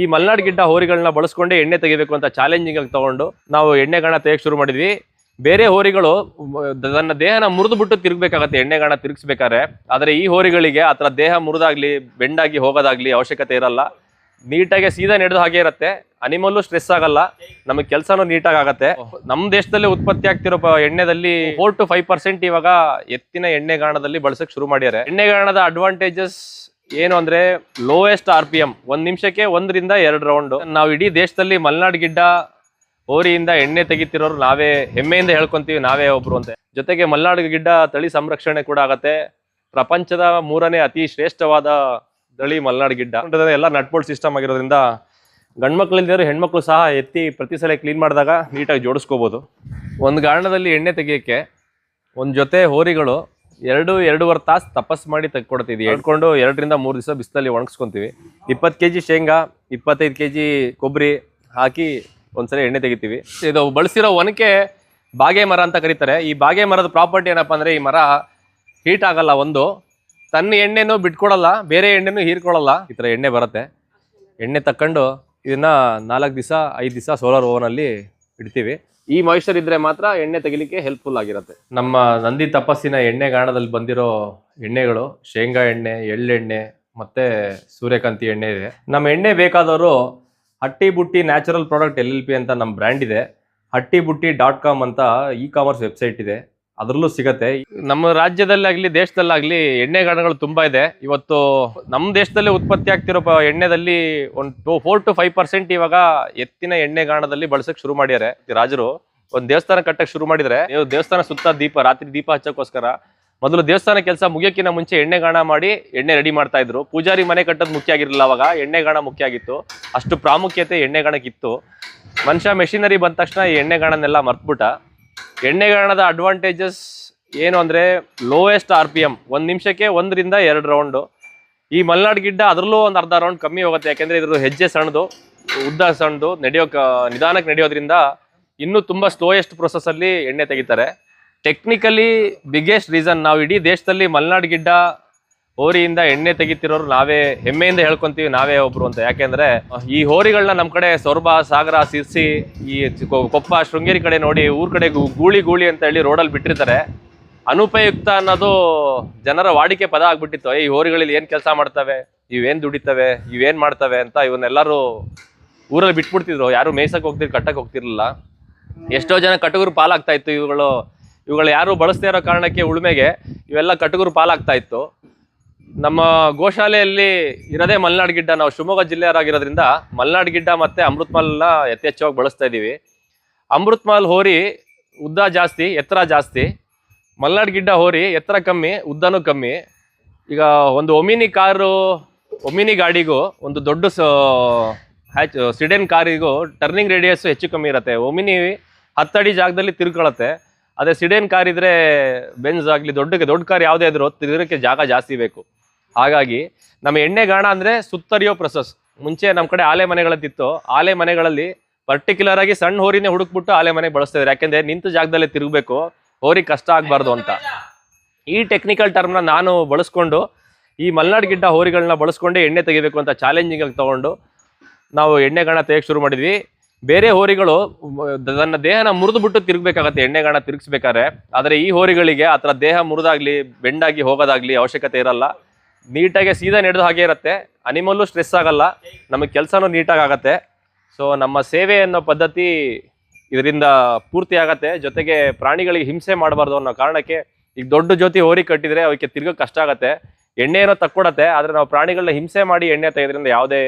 ಈ ಮಲ್ನಾಡ್ ಗಿಡ್ಡ ಹೋರಿಗಳನ್ನ ಬಳಸ್ಕೊಂಡೆ ಎಣ್ಣೆ ತೆಗಿಬೇಕು ಅಂತ ಚಾಲೆಂಜಿಂಗ್ ಆಗಿ ತಗೊಂಡು ನಾವು ಎಣ್ಣೆಗಳನ್ನ ತೆಗೆಯಕ್ಕೆ ಶುರು ಮಾಡಿದ್ವಿ. ಬೇರೆ ಹೋರಿಗಳು, ತನ್ನ ದೇಹನ ಮುರಿದು ಬಿಟ್ಟು ತಿರುಗಬೇಕಾಗತ್ತೆ, ಎಣ್ಣೆಗಾಣ ತಿರುಗಿಸ್ಬೇಕಾದ್ರೆ. ಆದರೆ ಈ ಹೋರಿಗಳಿಗೆ ಆ ದೇಹ ಮುರಿದಾಗ್ಲಿ, ಬೆಂಡಾಗಿ ಹೋಗೋದಾಗ್ಲಿ ಅವಶ್ಯಕತೆ ಇರಲ್ಲ. ನೀಟಾಗಿ ಸೀದಾ ನಡೆದು ಹಾಗೆ ಇರುತ್ತೆ. ಅನಿಮಲ್ಲು ಸ್ಟ್ರೆಸ್ ಆಗಲ್ಲ. ನಮಗೆ ಕೆಲಸನೂ ನೀಟಾಗಿ ಆಗತ್ತೆ. ನಮ್ಮ ದೇಶದಲ್ಲಿ ಉತ್ಪತ್ತಿ ಆಗ್ತಿರೋ ಎಣ್ಣೆದಲ್ಲಿ ಫೋರ್ ಟು ಫೈವ್ ಪರ್ಸೆಂಟ್ ಇವಾಗ ಎತ್ತಿನ ಎಣ್ಣೆಗಾಣದಲ್ಲಿ ಬಳಸಕ್ಕೆ ಶುರು ಮಾಡ್ಯಾರೆ. ಎಣ್ಣೆಗಾಣದ ಅಡ್ವಾಂಟೇಜಸ್ ಏನು ಅಂದ್ರೆ ಲೋಯೆಸ್ಟ್ ಆರ್ ಪಿ ಎಂ ಒಂದ್ ನಿಮಿಷಕ್ಕೆ ಒಂದರಿಂದ ಎರಡು ರೌಂಡ್ ನಾವು ಇಡೀ ದೇಶದಲ್ಲಿ ಮಲ್ನಾಡ್ ಗಿಡ್ಡ ಹೋರಿಯಿಂದ ಎಣ್ಣೆ ತೆಗಿತಿರೋರು ನಾವೇ ಹೆಮ್ಮೆಯಿಂದ ಹೇಳ್ಕೊಂತೀವಿ, ನಾವೇ ಒಬ್ರು ಅಂತ. ಜೊತೆಗೆ ಮಲ್ನಾಡ್ ಗಿಡ್ಡ ತಳಿ ಸಂರಕ್ಷಣೆ ಕೂಡ ಆಗತ್ತೆ. ಪ್ರಪಂಚದ ಮೂರನೇ ಅತಿ ಶ್ರೇಷ್ಠವಾದ ತಳಿ ಮಲ್ನಾಡ್ ಗಿಡ್ಡ. ಎಲ್ಲ ನಟ್ಬೋಲ್ಡ್ ಸಿಸ್ಟಮ್ ಆಗಿರೋದ್ರಿಂದ ಗಂಡ್ಮಕ್ಳಿಲ್ದಿರೋ ಹೆಣ್ಮಕ್ಳು ಸಹ ಎತ್ತಿ ಪ್ರತಿ ಸಲ ಕ್ಲೀನ್ ಮಾಡಿದಾಗ ನೀಟಾಗಿ ಜೋಡಿಸ್ಕೋಬೋದು. ಒಂದು ಗಾರ್ಡನದಲ್ಲಿ ಎಣ್ಣೆ ತೆಗಿಯೋಕ್ಕೆ ಒಂದು ಜೊತೆ ಹೋರಿಗಳು ಎರಡು ಎರಡೂವರೆ ತಾಸು ತಪಸ್ ಮಾಡಿ ತೆಗ್ಕೊಡ್ತಿದ್ವಿ ಎಡ್ಕೊಂಡು ಎರಡರಿಂದ ಮೂರು ದಿವಸ ಬಿಸಿಲಲ್ಲಿ ಒಣಗಿಸ್ಕೊಂತೀವಿ. ಇಪ್ಪತ್ತು ಕೆ ಜಿ ಶೇಂಗಾ ಇಪ್ಪತ್ತೈದು ಕೆ ಜಿ ಕೊಬ್ಬರಿ ಹಾಕಿ ಒಂದ್ಸರಿ ಎಣ್ಣೆ ತೆಗಿತೀವಿ. ಇದು ಬಳಸಿರೋ ಒನಕೆ ಬಾಗೆ ಮರ ಅಂತ ಕರೀತಾರೆ. ಈ ಬಾಗೆ ಮರದ ಪ್ರಾಪರ್ಟಿ ಏನಪ್ಪ ಅಂದರೆ ಈ ಮರ ಹೀಟ್ ಆಗಲ್ಲ ಒಂದು. ತನ್ನ ಎಣ್ಣೆನೂ ಬಿಟ್ಕೊಡಲ್ಲ ಬೇರೆ ಎಣ್ಣೆನೂ ಹೀರ್ಕೊಳ್ಳಲ್ಲ ಈ ಥರ ಎಣ್ಣೆ ಬರುತ್ತೆ. ಎಣ್ಣೆ ತಕ್ಕೊಂಡು ಇದನ್ನು ನಾಲ್ಕು ದಿವಸ ಐದು ದಿವಸ ಸೋಲಾರ್ ಓವನಲ್ಲಿ ಇಡ್ತೀವಿ. ಈ ಮಾಯಿಶ್ಚರ್ ಇದ್ರೆ ಮಾತ್ರ ಎಣ್ಣೆ ತೆಗಿಲಿಕ್ಕೆ ಹೆಲ್ಪ್ಫುಲ್ ಆಗಿರುತ್ತೆ. ನಮ್ಮ ನಂದಿ ತಪಸ್ಸಿನ ಎಣ್ಣೆ ಗಾಣದಲ್ಲಿ ಬಂದಿರೋ ಎಣ್ಣೆಗಳು, ಶೇಂಗಾ ಎಣ್ಣೆ, ಎಳ್ಳೆಣ್ಣೆ ಮತ್ತೆ ಸೂರ್ಯಕಾಂತಿ ಎಣ್ಣೆ ಇದೆ. ನಮ್ಮ ಎಣ್ಣೆ ಬೇಕಾದವರು Hatti Butti natural product L ಅಂತ ನಮ್ಮ ಬ್ರ್ಯಾಂಡ್ ಇದೆ. ಹಟ್ಟಿ ಡಾಟ್ ಕಾಮ್ ಅಂತ ಇ ಕಾಮರ್ಸ್ ವೆಬ್ಸೈಟ್ ಇದೆ. ಅದರಲ್ಲೂ ಸಿಗತ್ತೆ. ನಮ್ಮ ರಾಜ್ಯದಲ್ಲಾಗ್ಲಿ, ದೇಶದಲ್ಲಾಗ್ಲಿ ಎಣ್ಣೆ ಗಾಣಗಳು ತುಂಬಾ ಇದೆ. ಇವತ್ತು ನಮ್ಮ ದೇಶದಲ್ಲಿ ಉತ್ಪತ್ತಿ ಆಗ್ತಿರೋ ಪ- ಎಣ್ಣೆದಲ್ಲಿ ಒಂದು to, four to five percent ಇವಾಗ ಎತ್ತಿನ ಎಣ್ಣೆ ಗಾಣದಲ್ಲಿ ಬಳಸಕ್ ಶುರು ಮಾಡ್ಯಾರೆ. ರಾಜರು ಒಂದು ದೇವಸ್ಥಾನ ಕಟ್ಟಕ್ ಶುರು ಮಾಡಿದ್ರೆ, ನೀವು ದೇವಸ್ಥಾನ ಸುತ್ತ ದೀಪ, ರಾತ್ರಿ ದೀಪ ಹಚ್ಚಕ್ಕೋಸ್ಕರ ಮೊದಲು ದೇವಸ್ಥಾನ ಕೆಲಸ ಮುಗಿಯೋಕ್ಕಿಂತ ಮುಂಚೆ ಎಣ್ಣೆ ಗಾಣ ಮಾಡಿ ಎಣ್ಣೆ ರೆಡಿ ಮಾಡ್ತಾ ಇದ್ರು. ಪೂಜಾರಿ ಮನೆ ಕಟ್ಟೋದು ಮುಖ್ಯ ಆಗಿರಲಿಲ್ಲ ಅವಾಗ, ಎಣ್ಣೆ ಗಾಣ ಮುಖ್ಯ ಆಗಿತ್ತು. ಅಷ್ಟು ಪ್ರಾಮುಖ್ಯತೆ ಎಣ್ಣೆ ಗಾಣಕ್ಕಿತ್ತು ಮನುಷ್ಯ ಮೆಷಿನರಿ ಬಂದ ತಕ್ಷಣ ಈ ಎಣ್ಣೆ ಗಾಣನೆಲ್ಲ ಮರ್ತ್ಬಿಟ್ಟ. ಎಣ್ಣೆಗಾಣದ ಅಡ್ವಾಂಟೇಜಸ್ ಏನು ಅಂದರೆ ಲೋಯೆಸ್ಟ್ ಆರ್ ಪಿ ಎಂ ಒಂದು ನಿಮಿಷಕ್ಕೆ ಒಂದರಿಂದ ಎರಡು ರೌಂಡು ಈ ಮಲೆನಾಡು ಗಿಡ್ಡ ಅದರಲ್ಲೂ ಒಂದು ಅರ್ಧ ರೌಂಡ್ ಕಮ್ಮಿ ಹೋಗುತ್ತೆ, ಯಾಕೆಂದರೆ ಇದ್ರ ಹೆಜ್ಜೆ ಸಣ್ಣದು, ಉದ್ದ ಸಣ್ಣದು, ನಡೆಯೋಕೆ, ನಿಧಾನಕ್ಕೆ ನಡೆಯೋದ್ರಿಂದ ಇನ್ನೂ ತುಂಬ ಸ್ಲೋಯೆಸ್ಟ್ ಪ್ರೊಸೆಸ್ಸಲ್ಲಿ ಎಣ್ಣೆ ತೆಗಿತಾರೆ. ಟೆಕ್ನಿಕಲಿ ಬಿಗ್ಗೆಸ್ಟ್ ರೀಸನ್ ನಾವು ಇಡೀ ದೇಶದಲ್ಲಿ ಮಲೆನಾಡು ಗಿಡ್ಡ ಹೋರಿಯಿಂದ ಎಣ್ಣೆ ತೆಗಿತಿರೋರು ನಾವೇ ಹೆಮ್ಮೆಯಿಂದ ಹೇಳ್ಕೊಂತೀವಿ, ನಾವೇ ಒಬ್ರು ಅಂತ. ಯಾಕೆಂದ್ರೆ ಈ ಹೋರಿಗಳನ್ನ ನಮ್ಮ ಕಡೆ ಸೊರಬ, ಸಾಗರ, ಸಿರ್ಸಿ, ಈ ಕೊಪ್ಪ, ಶೃಂಗೇರಿ ಕಡೆ ನೋಡಿ, ಊರ್ ಕಡೆ ಗೂಳಿ ಗೂಳಿ ಅಂತ ಹೇಳಿ ರೋಡಲ್ಲಿ ಬಿಟ್ಟಿರ್ತಾರೆ. ಅನುಪಯುಕ್ತ ಅನ್ನೋದು ಜನರ ವಾಡಿಕೆ ಪದ ಆಗ್ಬಿಟ್ಟಿತ್ತು. ಈ ಹೋರಿಗಳಲ್ಲಿ ಏನ್ ಕೆಲಸ ಮಾಡ್ತವೆ? ಇವೇನ್ ದುಡಿತವೆ? ಇವೇನ್ ಮಾಡ್ತವೆ ಅಂತ ಇವನ್ನೆಲ್ಲರೂ ಊರಲ್ಲಿ ಬಿಟ್ಬಿಡ್ತಿದ್ರು. ಯಾರು ಮೇಯ್ಸಕ್ ಹೋಗ್ತಿರ್, ಕಟ್ಟಕ್ ಹೋಗ್ತಿರ್ಲಿಲ್ಲ. ಎಷ್ಟೋ ಜನ ಕಟುಗರು ಪಾಲಾಗ್ತಾ ಇತ್ತು. ಇವುಗಳು ಇವುಗಳು ಯಾರು ಬಳಸ್ತಾ ಇರೋ ಕಾರಣಕ್ಕೆ ಉಳುಮೆಗೆ ಇವೆಲ್ಲ ಕಟುಗರು ಪಾಲಾಗ್ತಾ ಇತ್ತು. ನಮ್ಮ ಗೋಶಾಲೆಯಲ್ಲಿ ಇರೋದೇ ಮಲ್ನಾಡ್ ಗಿಡ್ಡ. ನಾವು ಶಿವಮೊಗ್ಗ ಜಿಲ್ಲೆಯವರಾಗಿರೋದ್ರಿಂದ ಮಲ್ನಾಡ್ ಗಿಡ್ಡ ಮತ್ತೆ ಅಮೃತ್ಮಲ್ನ ಯಥೇಚ್ಛವಾಗಿ ಬಳಸ್ತಾ ಇದ್ದೀವಿ. ಅಮೃತ್ಮಲ್ ಹೋರಿ ಉದ್ದ ಜಾಸ್ತಿ, ಎತ್ತರ ಜಾಸ್ತಿ. ಮಲ್ನಾಡ್ ಗಿಡ್ಡ ಹೋರಿ ಎತ್ತರ ಕಮ್ಮಿ, ಉದ್ದನೂ ಕಮ್ಮಿ. ಈಗ ಒಂದು ಒಮಿನಿ ಕಾರು, ಒಮಿನಿ ಗಾಡಿಗೂ, ಒಂದು ದೊಡ್ಡ ಸ, ಹ್ಯಾಚ್, ಸಿಡೆನ್ ಕಾರಿಗೂ ಟರ್ನಿಂಗ್ ರೇಡಿಯಸ್ ಹೆಚ್ಚು ಕಮ್ಮಿ ಇರುತ್ತೆ. ಒಮಿನಿ ಹತ್ತಡಿ ಜಾಗದಲ್ಲಿ ತಿರ್ಕೊಳತ್ತೆ. ಅದೇ ಸಿಡೆನ್ ಕಾರ್ ಇದ್ರೆ ಆಗಲಿ ದೊಡ್ಡ ದೊಡ್ಡ ಕಾರ್ ಯಾವುದೇ ಇದ್ರೂ ತಿರುಗಕ್ಕೆ ಜಾಗ ಜಾಸ್ತಿ ಬೇಕು. ಹಾಗಾಗಿ ನಮ್ಮ ಎಣ್ಣೆ ಗಾಣ ಅಂದ್ರೆ ಸುತ್ತರಿಯೋ ಪ್ರೊಸೆಸ್ ಮುಂಚೆ ನಮ್ಮ ಕಡೆ ಆಲೆ ಮನೆಗಳದ್ದಿತ್ತು. ಆಲೆ ಮನೆಗಳಲ್ಲಿ ಪರ್ಟಿಕ್ಯುಲರ್ ಆಗಿ ಸಣ್ಣ ಹೋರಿನೇ ಹುಡುಕ್ಬಿಟ್ಟು ಆಲೆ ಮನೆ ಬಳಸ್ತಾ ಇದ್ದಾರೆ. ಯಾಕೆಂದ್ರೆ ನಿಂತ ಜಾಗದಲ್ಲೇ ತಿರುಗಬೇಕು. ಹೋರಿ ಕಷ್ಟ ಆಗಬಾರ್ದು ಅಂತ. ಈ ಟೆಕ್ನಿಕಲ್ ಟರ್ಮ್ನ ನಾನು ಬಳಸ್ಕೊಂಡು, ಈ ಮಲ್ನಾಡ್ ಗಿಡ್ಡ ಹೋರಿಗಳನ್ನ ಬಳಸ್ಕೊಂಡೆ ಎಣ್ಣೆ ತೆಗಿಬೇಕು ಅಂತ ಚಾಲೆಂಜಿಂಗ್ ಆಗಿ ತಗೊಂಡು ನಾವು ಎಣ್ಣೆಗಾಣ ತೆಗೆಯಕ್ಕೆ ಶುರು ಮಾಡಿದ್ವಿ. ಬೇರೆ ಹೋರಿಗಳು ತನ್ನ ದೇಹನ ಮುರಿದು ಬಿಟ್ಟು ತಿರುಗಬೇಕಾಗತ್ತೆ ಎಣ್ಣೆಗಾಣ ತಿರುಗಿಸ್ಬೇಕಾದ್ರೆ. ಆದರೆ ಈ ಹೋರಿಗಳಿಗೆ ಆ ದೇಹ ಮುರಿದಾಗ್ಲಿ, ಬೆಂಡಾಗಿ ಹೋಗೋದಾಗ್ಲಿ ಅವಶ್ಯಕತೆ ಇರಲ್ಲ. ನೀಟಾಗಿ ಸೀದಾ ನಡೆದು ಹಾಗೆ ಇರುತ್ತೆ. ಅನಿಮಲ್ಲು ಸ್ಟ್ರೆಸ್ ಆಗಲ್ಲ. ನಮಗೆ ಕೆಲಸನೂ ನೀಟಾಗಿ ಆಗತ್ತೆ. ಸೊ ನಮ್ಮ ಸೇವೆ ಅನ್ನೋ ಪದ್ಧತಿ ಇದರಿಂದ ಪೂರ್ತಿ ಆಗತ್ತೆ. ಜೊತೆಗೆ ಪ್ರಾಣಿಗಳಿಗೆ ಹಿಂಸೆ ಮಾಡಬಾರ್ದು ಅನ್ನೋ ಕಾರಣಕ್ಕೆ ಈಗ ದೊಡ್ಡ ಜೊತೆ ಹೋರಿ ಕಟ್ಟಿದರೆ ಅವಕ್ಕೆ ತಿರ್ಗೋ ಕಷ್ಟ ಆಗತ್ತೆ. ಎಣ್ಣೆ ಏನೋ ತಕ್ಕೊಡತ್ತೆ. ಆದರೆ ನಾವು ಪ್ರಾಣಿಗಳನ್ನ ಹಿಂಸೆ ಮಾಡಿ ಎಣ್ಣೆ ತೆಗೆದ್ರಿಂದ ಯಾವುದೇ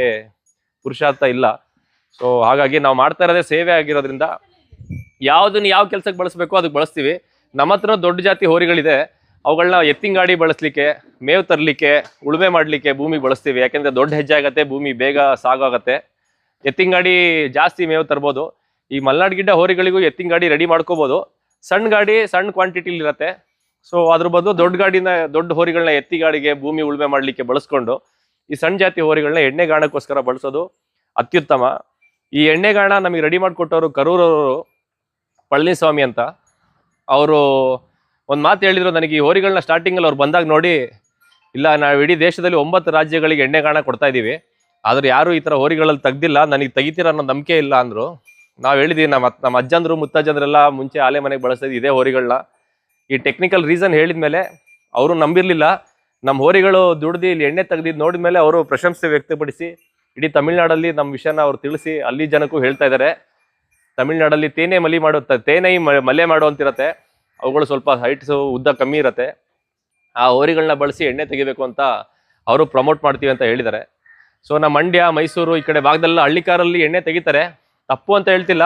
ಪುರುಷಾರ್ಥ ಇಲ್ಲ. ಸೊ ಹಾಗಾಗಿ ನಾವು ಮಾಡ್ತಾ ಇರೋದೇ ಸೇವೆ ಆಗಿರೋದ್ರಿಂದ ಯಾವುದನ್ನು ಯಾವ ಕೆಲಸಕ್ಕೆ ಬಳಸಬೇಕು ಅದಕ್ಕೆ ಬಳಸ್ತೀವಿ. ನಮ್ಮ ಹತ್ರ ದೊಡ್ಡ ಜಾತಿ ಹೋರಿಗಳಿದೆ. ಅವುಗಳನ್ನ ಎತ್ತಿಂಗಾಡಿ ಬಳಸಲಿಕ್ಕೆ, ಮೇವು ತರಲಿಕ್ಕೆ, ಉಳುಮೆ ಮಾಡಲಿಕ್ಕೆ ಭೂಮಿ ಬಳಸ್ತೀವಿ. ಯಾಕೆಂದರೆ ದೊಡ್ಡ ಹೆಜ್ಜೆ ಆಗತ್ತೆ, ಭೂಮಿ ಬೇಗ ಸಾಗಾಗತ್ತೆ ಎತ್ತಿಂಗಾಡಿ ಜಾಸ್ತಿ ಮೇವು ತರ್ಬೋದು. ಈ ಮಲ್ನಾಡ್ ಗಿಡ್ಡ ಹೋರಿಗಳಿಗೂ ಎತ್ತಿನ ಗಾಡಿ ರೆಡಿ ಮಾಡ್ಕೋಬೋದು. ಸಣ್ಣ ಗಾಡಿ ಸಣ್ಣ ಕ್ವಾಂಟಿಟಿಲಿ ಇರುತ್ತೆ. ಸೊ ಅದ್ರ ಬದಲು ದೊಡ್ಡ ಗಾಡಿನ, ದೊಡ್ಡ ಹೋರಿಗಳನ್ನ ಎತ್ತಿ ಗಾಡಿಗೆ ಭೂಮಿ ಉಳುಮೆ ಮಾಡಲಿಕ್ಕೆ ಬಳಸ್ಕೊಂಡು, ಈ ಸಣ್ಣ ಜಾತಿ ಹೋರಿಗಳನ್ನ ಎಣ್ಣೆ ಗಾಣಕ್ಕೋಸ್ಕರ ಬಳಸೋದು ಅತ್ಯುತ್ತಮ. ಈ ಎಣ್ಣೆಗಾಣ ನಮಗೆ ರೆಡಿ ಮಾಡಿಕೊಟ್ಟವರು ಕರೂರವರು ಪಳನಿಸ್ವಾಮಿ ಅಂತ. ಅವರು ಒಂದು ಮಾತು ಹೇಳಿದ್ರು ನನಗೆ, ಈ ಹೋರಿಗಳನ್ನ ಸ್ಟಾರ್ಟಿಂಗಲ್ಲಿ ಅವ್ರು ಬಂದಾಗ ನೋಡಿ, ಇಲ್ಲ, ನಾವು ಇಡೀ ದೇಶದಲ್ಲಿ ಒಂಬತ್ತು ರಾಜ್ಯಗಳಿಗೆ ಎಣ್ಣೆಗಾಣ ಕೊಡ್ತಾ ಇದ್ದೀವಿ ಆದರೆ ಯಾರು ಈ ಥರ ಹೋರಿಗಳಲ್ಲಿ ತೆಗ್ದಿಲ್ಲ, ನನಗೆ ತೆಗಿತೀರ ಅನ್ನೋ ನಂಬಿಕೆ ಇಲ್ಲ ಅಂದರು. ನಾವು ಹೇಳಿದ್ದೀವಿ ನಮ್ಮ ನಮ್ಮ ಅಜ್ಜಂದರು, ಮುತ್ತಜ್ಜಂದ್ರೆಲ್ಲ ಮುಂಚೆ ಆಲೆ ಮನೆಗೆ ಬಳಸ್ತಿದ್ದು ಇದೇ ಹೋರಿಗಳನ್ನ ಈ ಟೆಕ್ನಿಕಲ್ ರೀಸನ್ ಹೇಳಿದ ಮೇಲೆ ಅವರು ನಂಬಿರಲಿಲ್ಲ. ನಮ್ಮ ಹೋರಿಗಳು ದುಡ್ದು ಇಲ್ಲಿ ಎಣ್ಣೆ ತೆಗ್ದಿದ್ದು ನೋಡಿದ್ಮೇಲೆ ಅವರು ಪ್ರಶಂಸೆ ವ್ಯಕ್ತಪಡಿಸಿ, ಇಡೀ ತಮಿಳ್ನಾಡಲ್ಲಿ ನಮ್ಮ ವಿಷಯನ ಅವ್ರು ತಿಳಿಸಿ, ಅಲ್ಲಿ ಜನಕ್ಕೂ ಹೇಳ್ತಾ ಇದ್ದಾರೆ ತಮಿಳ್ನಾಡಲ್ಲಿ ತೇನೆ ಮಲಿ ಮಾಡೋ ತ- ತೇನೈ ಮಲೆ ಮಾಡೋ ಅಂತಿರತ್ತೆ. ಅವುಗಳು ಸ್ವಲ್ಪ ಹೈಟ್ಸು ಉದ್ದ ಕಮ್ಮಿ ಇರತ್ತೆ. ಆ ಹೋರಿಗಳನ್ನ ಬಳಸಿ ಎಣ್ಣೆ ತೆಗಿಬೇಕು ಅಂತ ಅವರು ಪ್ರಮೋಟ್ ಮಾಡ್ತೀವಿ ಅಂತ ಹೇಳಿದ್ದಾರೆ. ಸೊ ನಮ್ಮ ಮಂಡ್ಯ, ಮೈಸೂರು ಈ ಕಡೆ ಭಾಗದಲ್ಲ ಹಳ್ಳಿಕಾರಲ್ಲಿ ಎಣ್ಣೆ ತೆಗಿತಾರೆ. ತಪ್ಪು ಅಂತ ಹೇಳ್ತಿಲ್ಲ.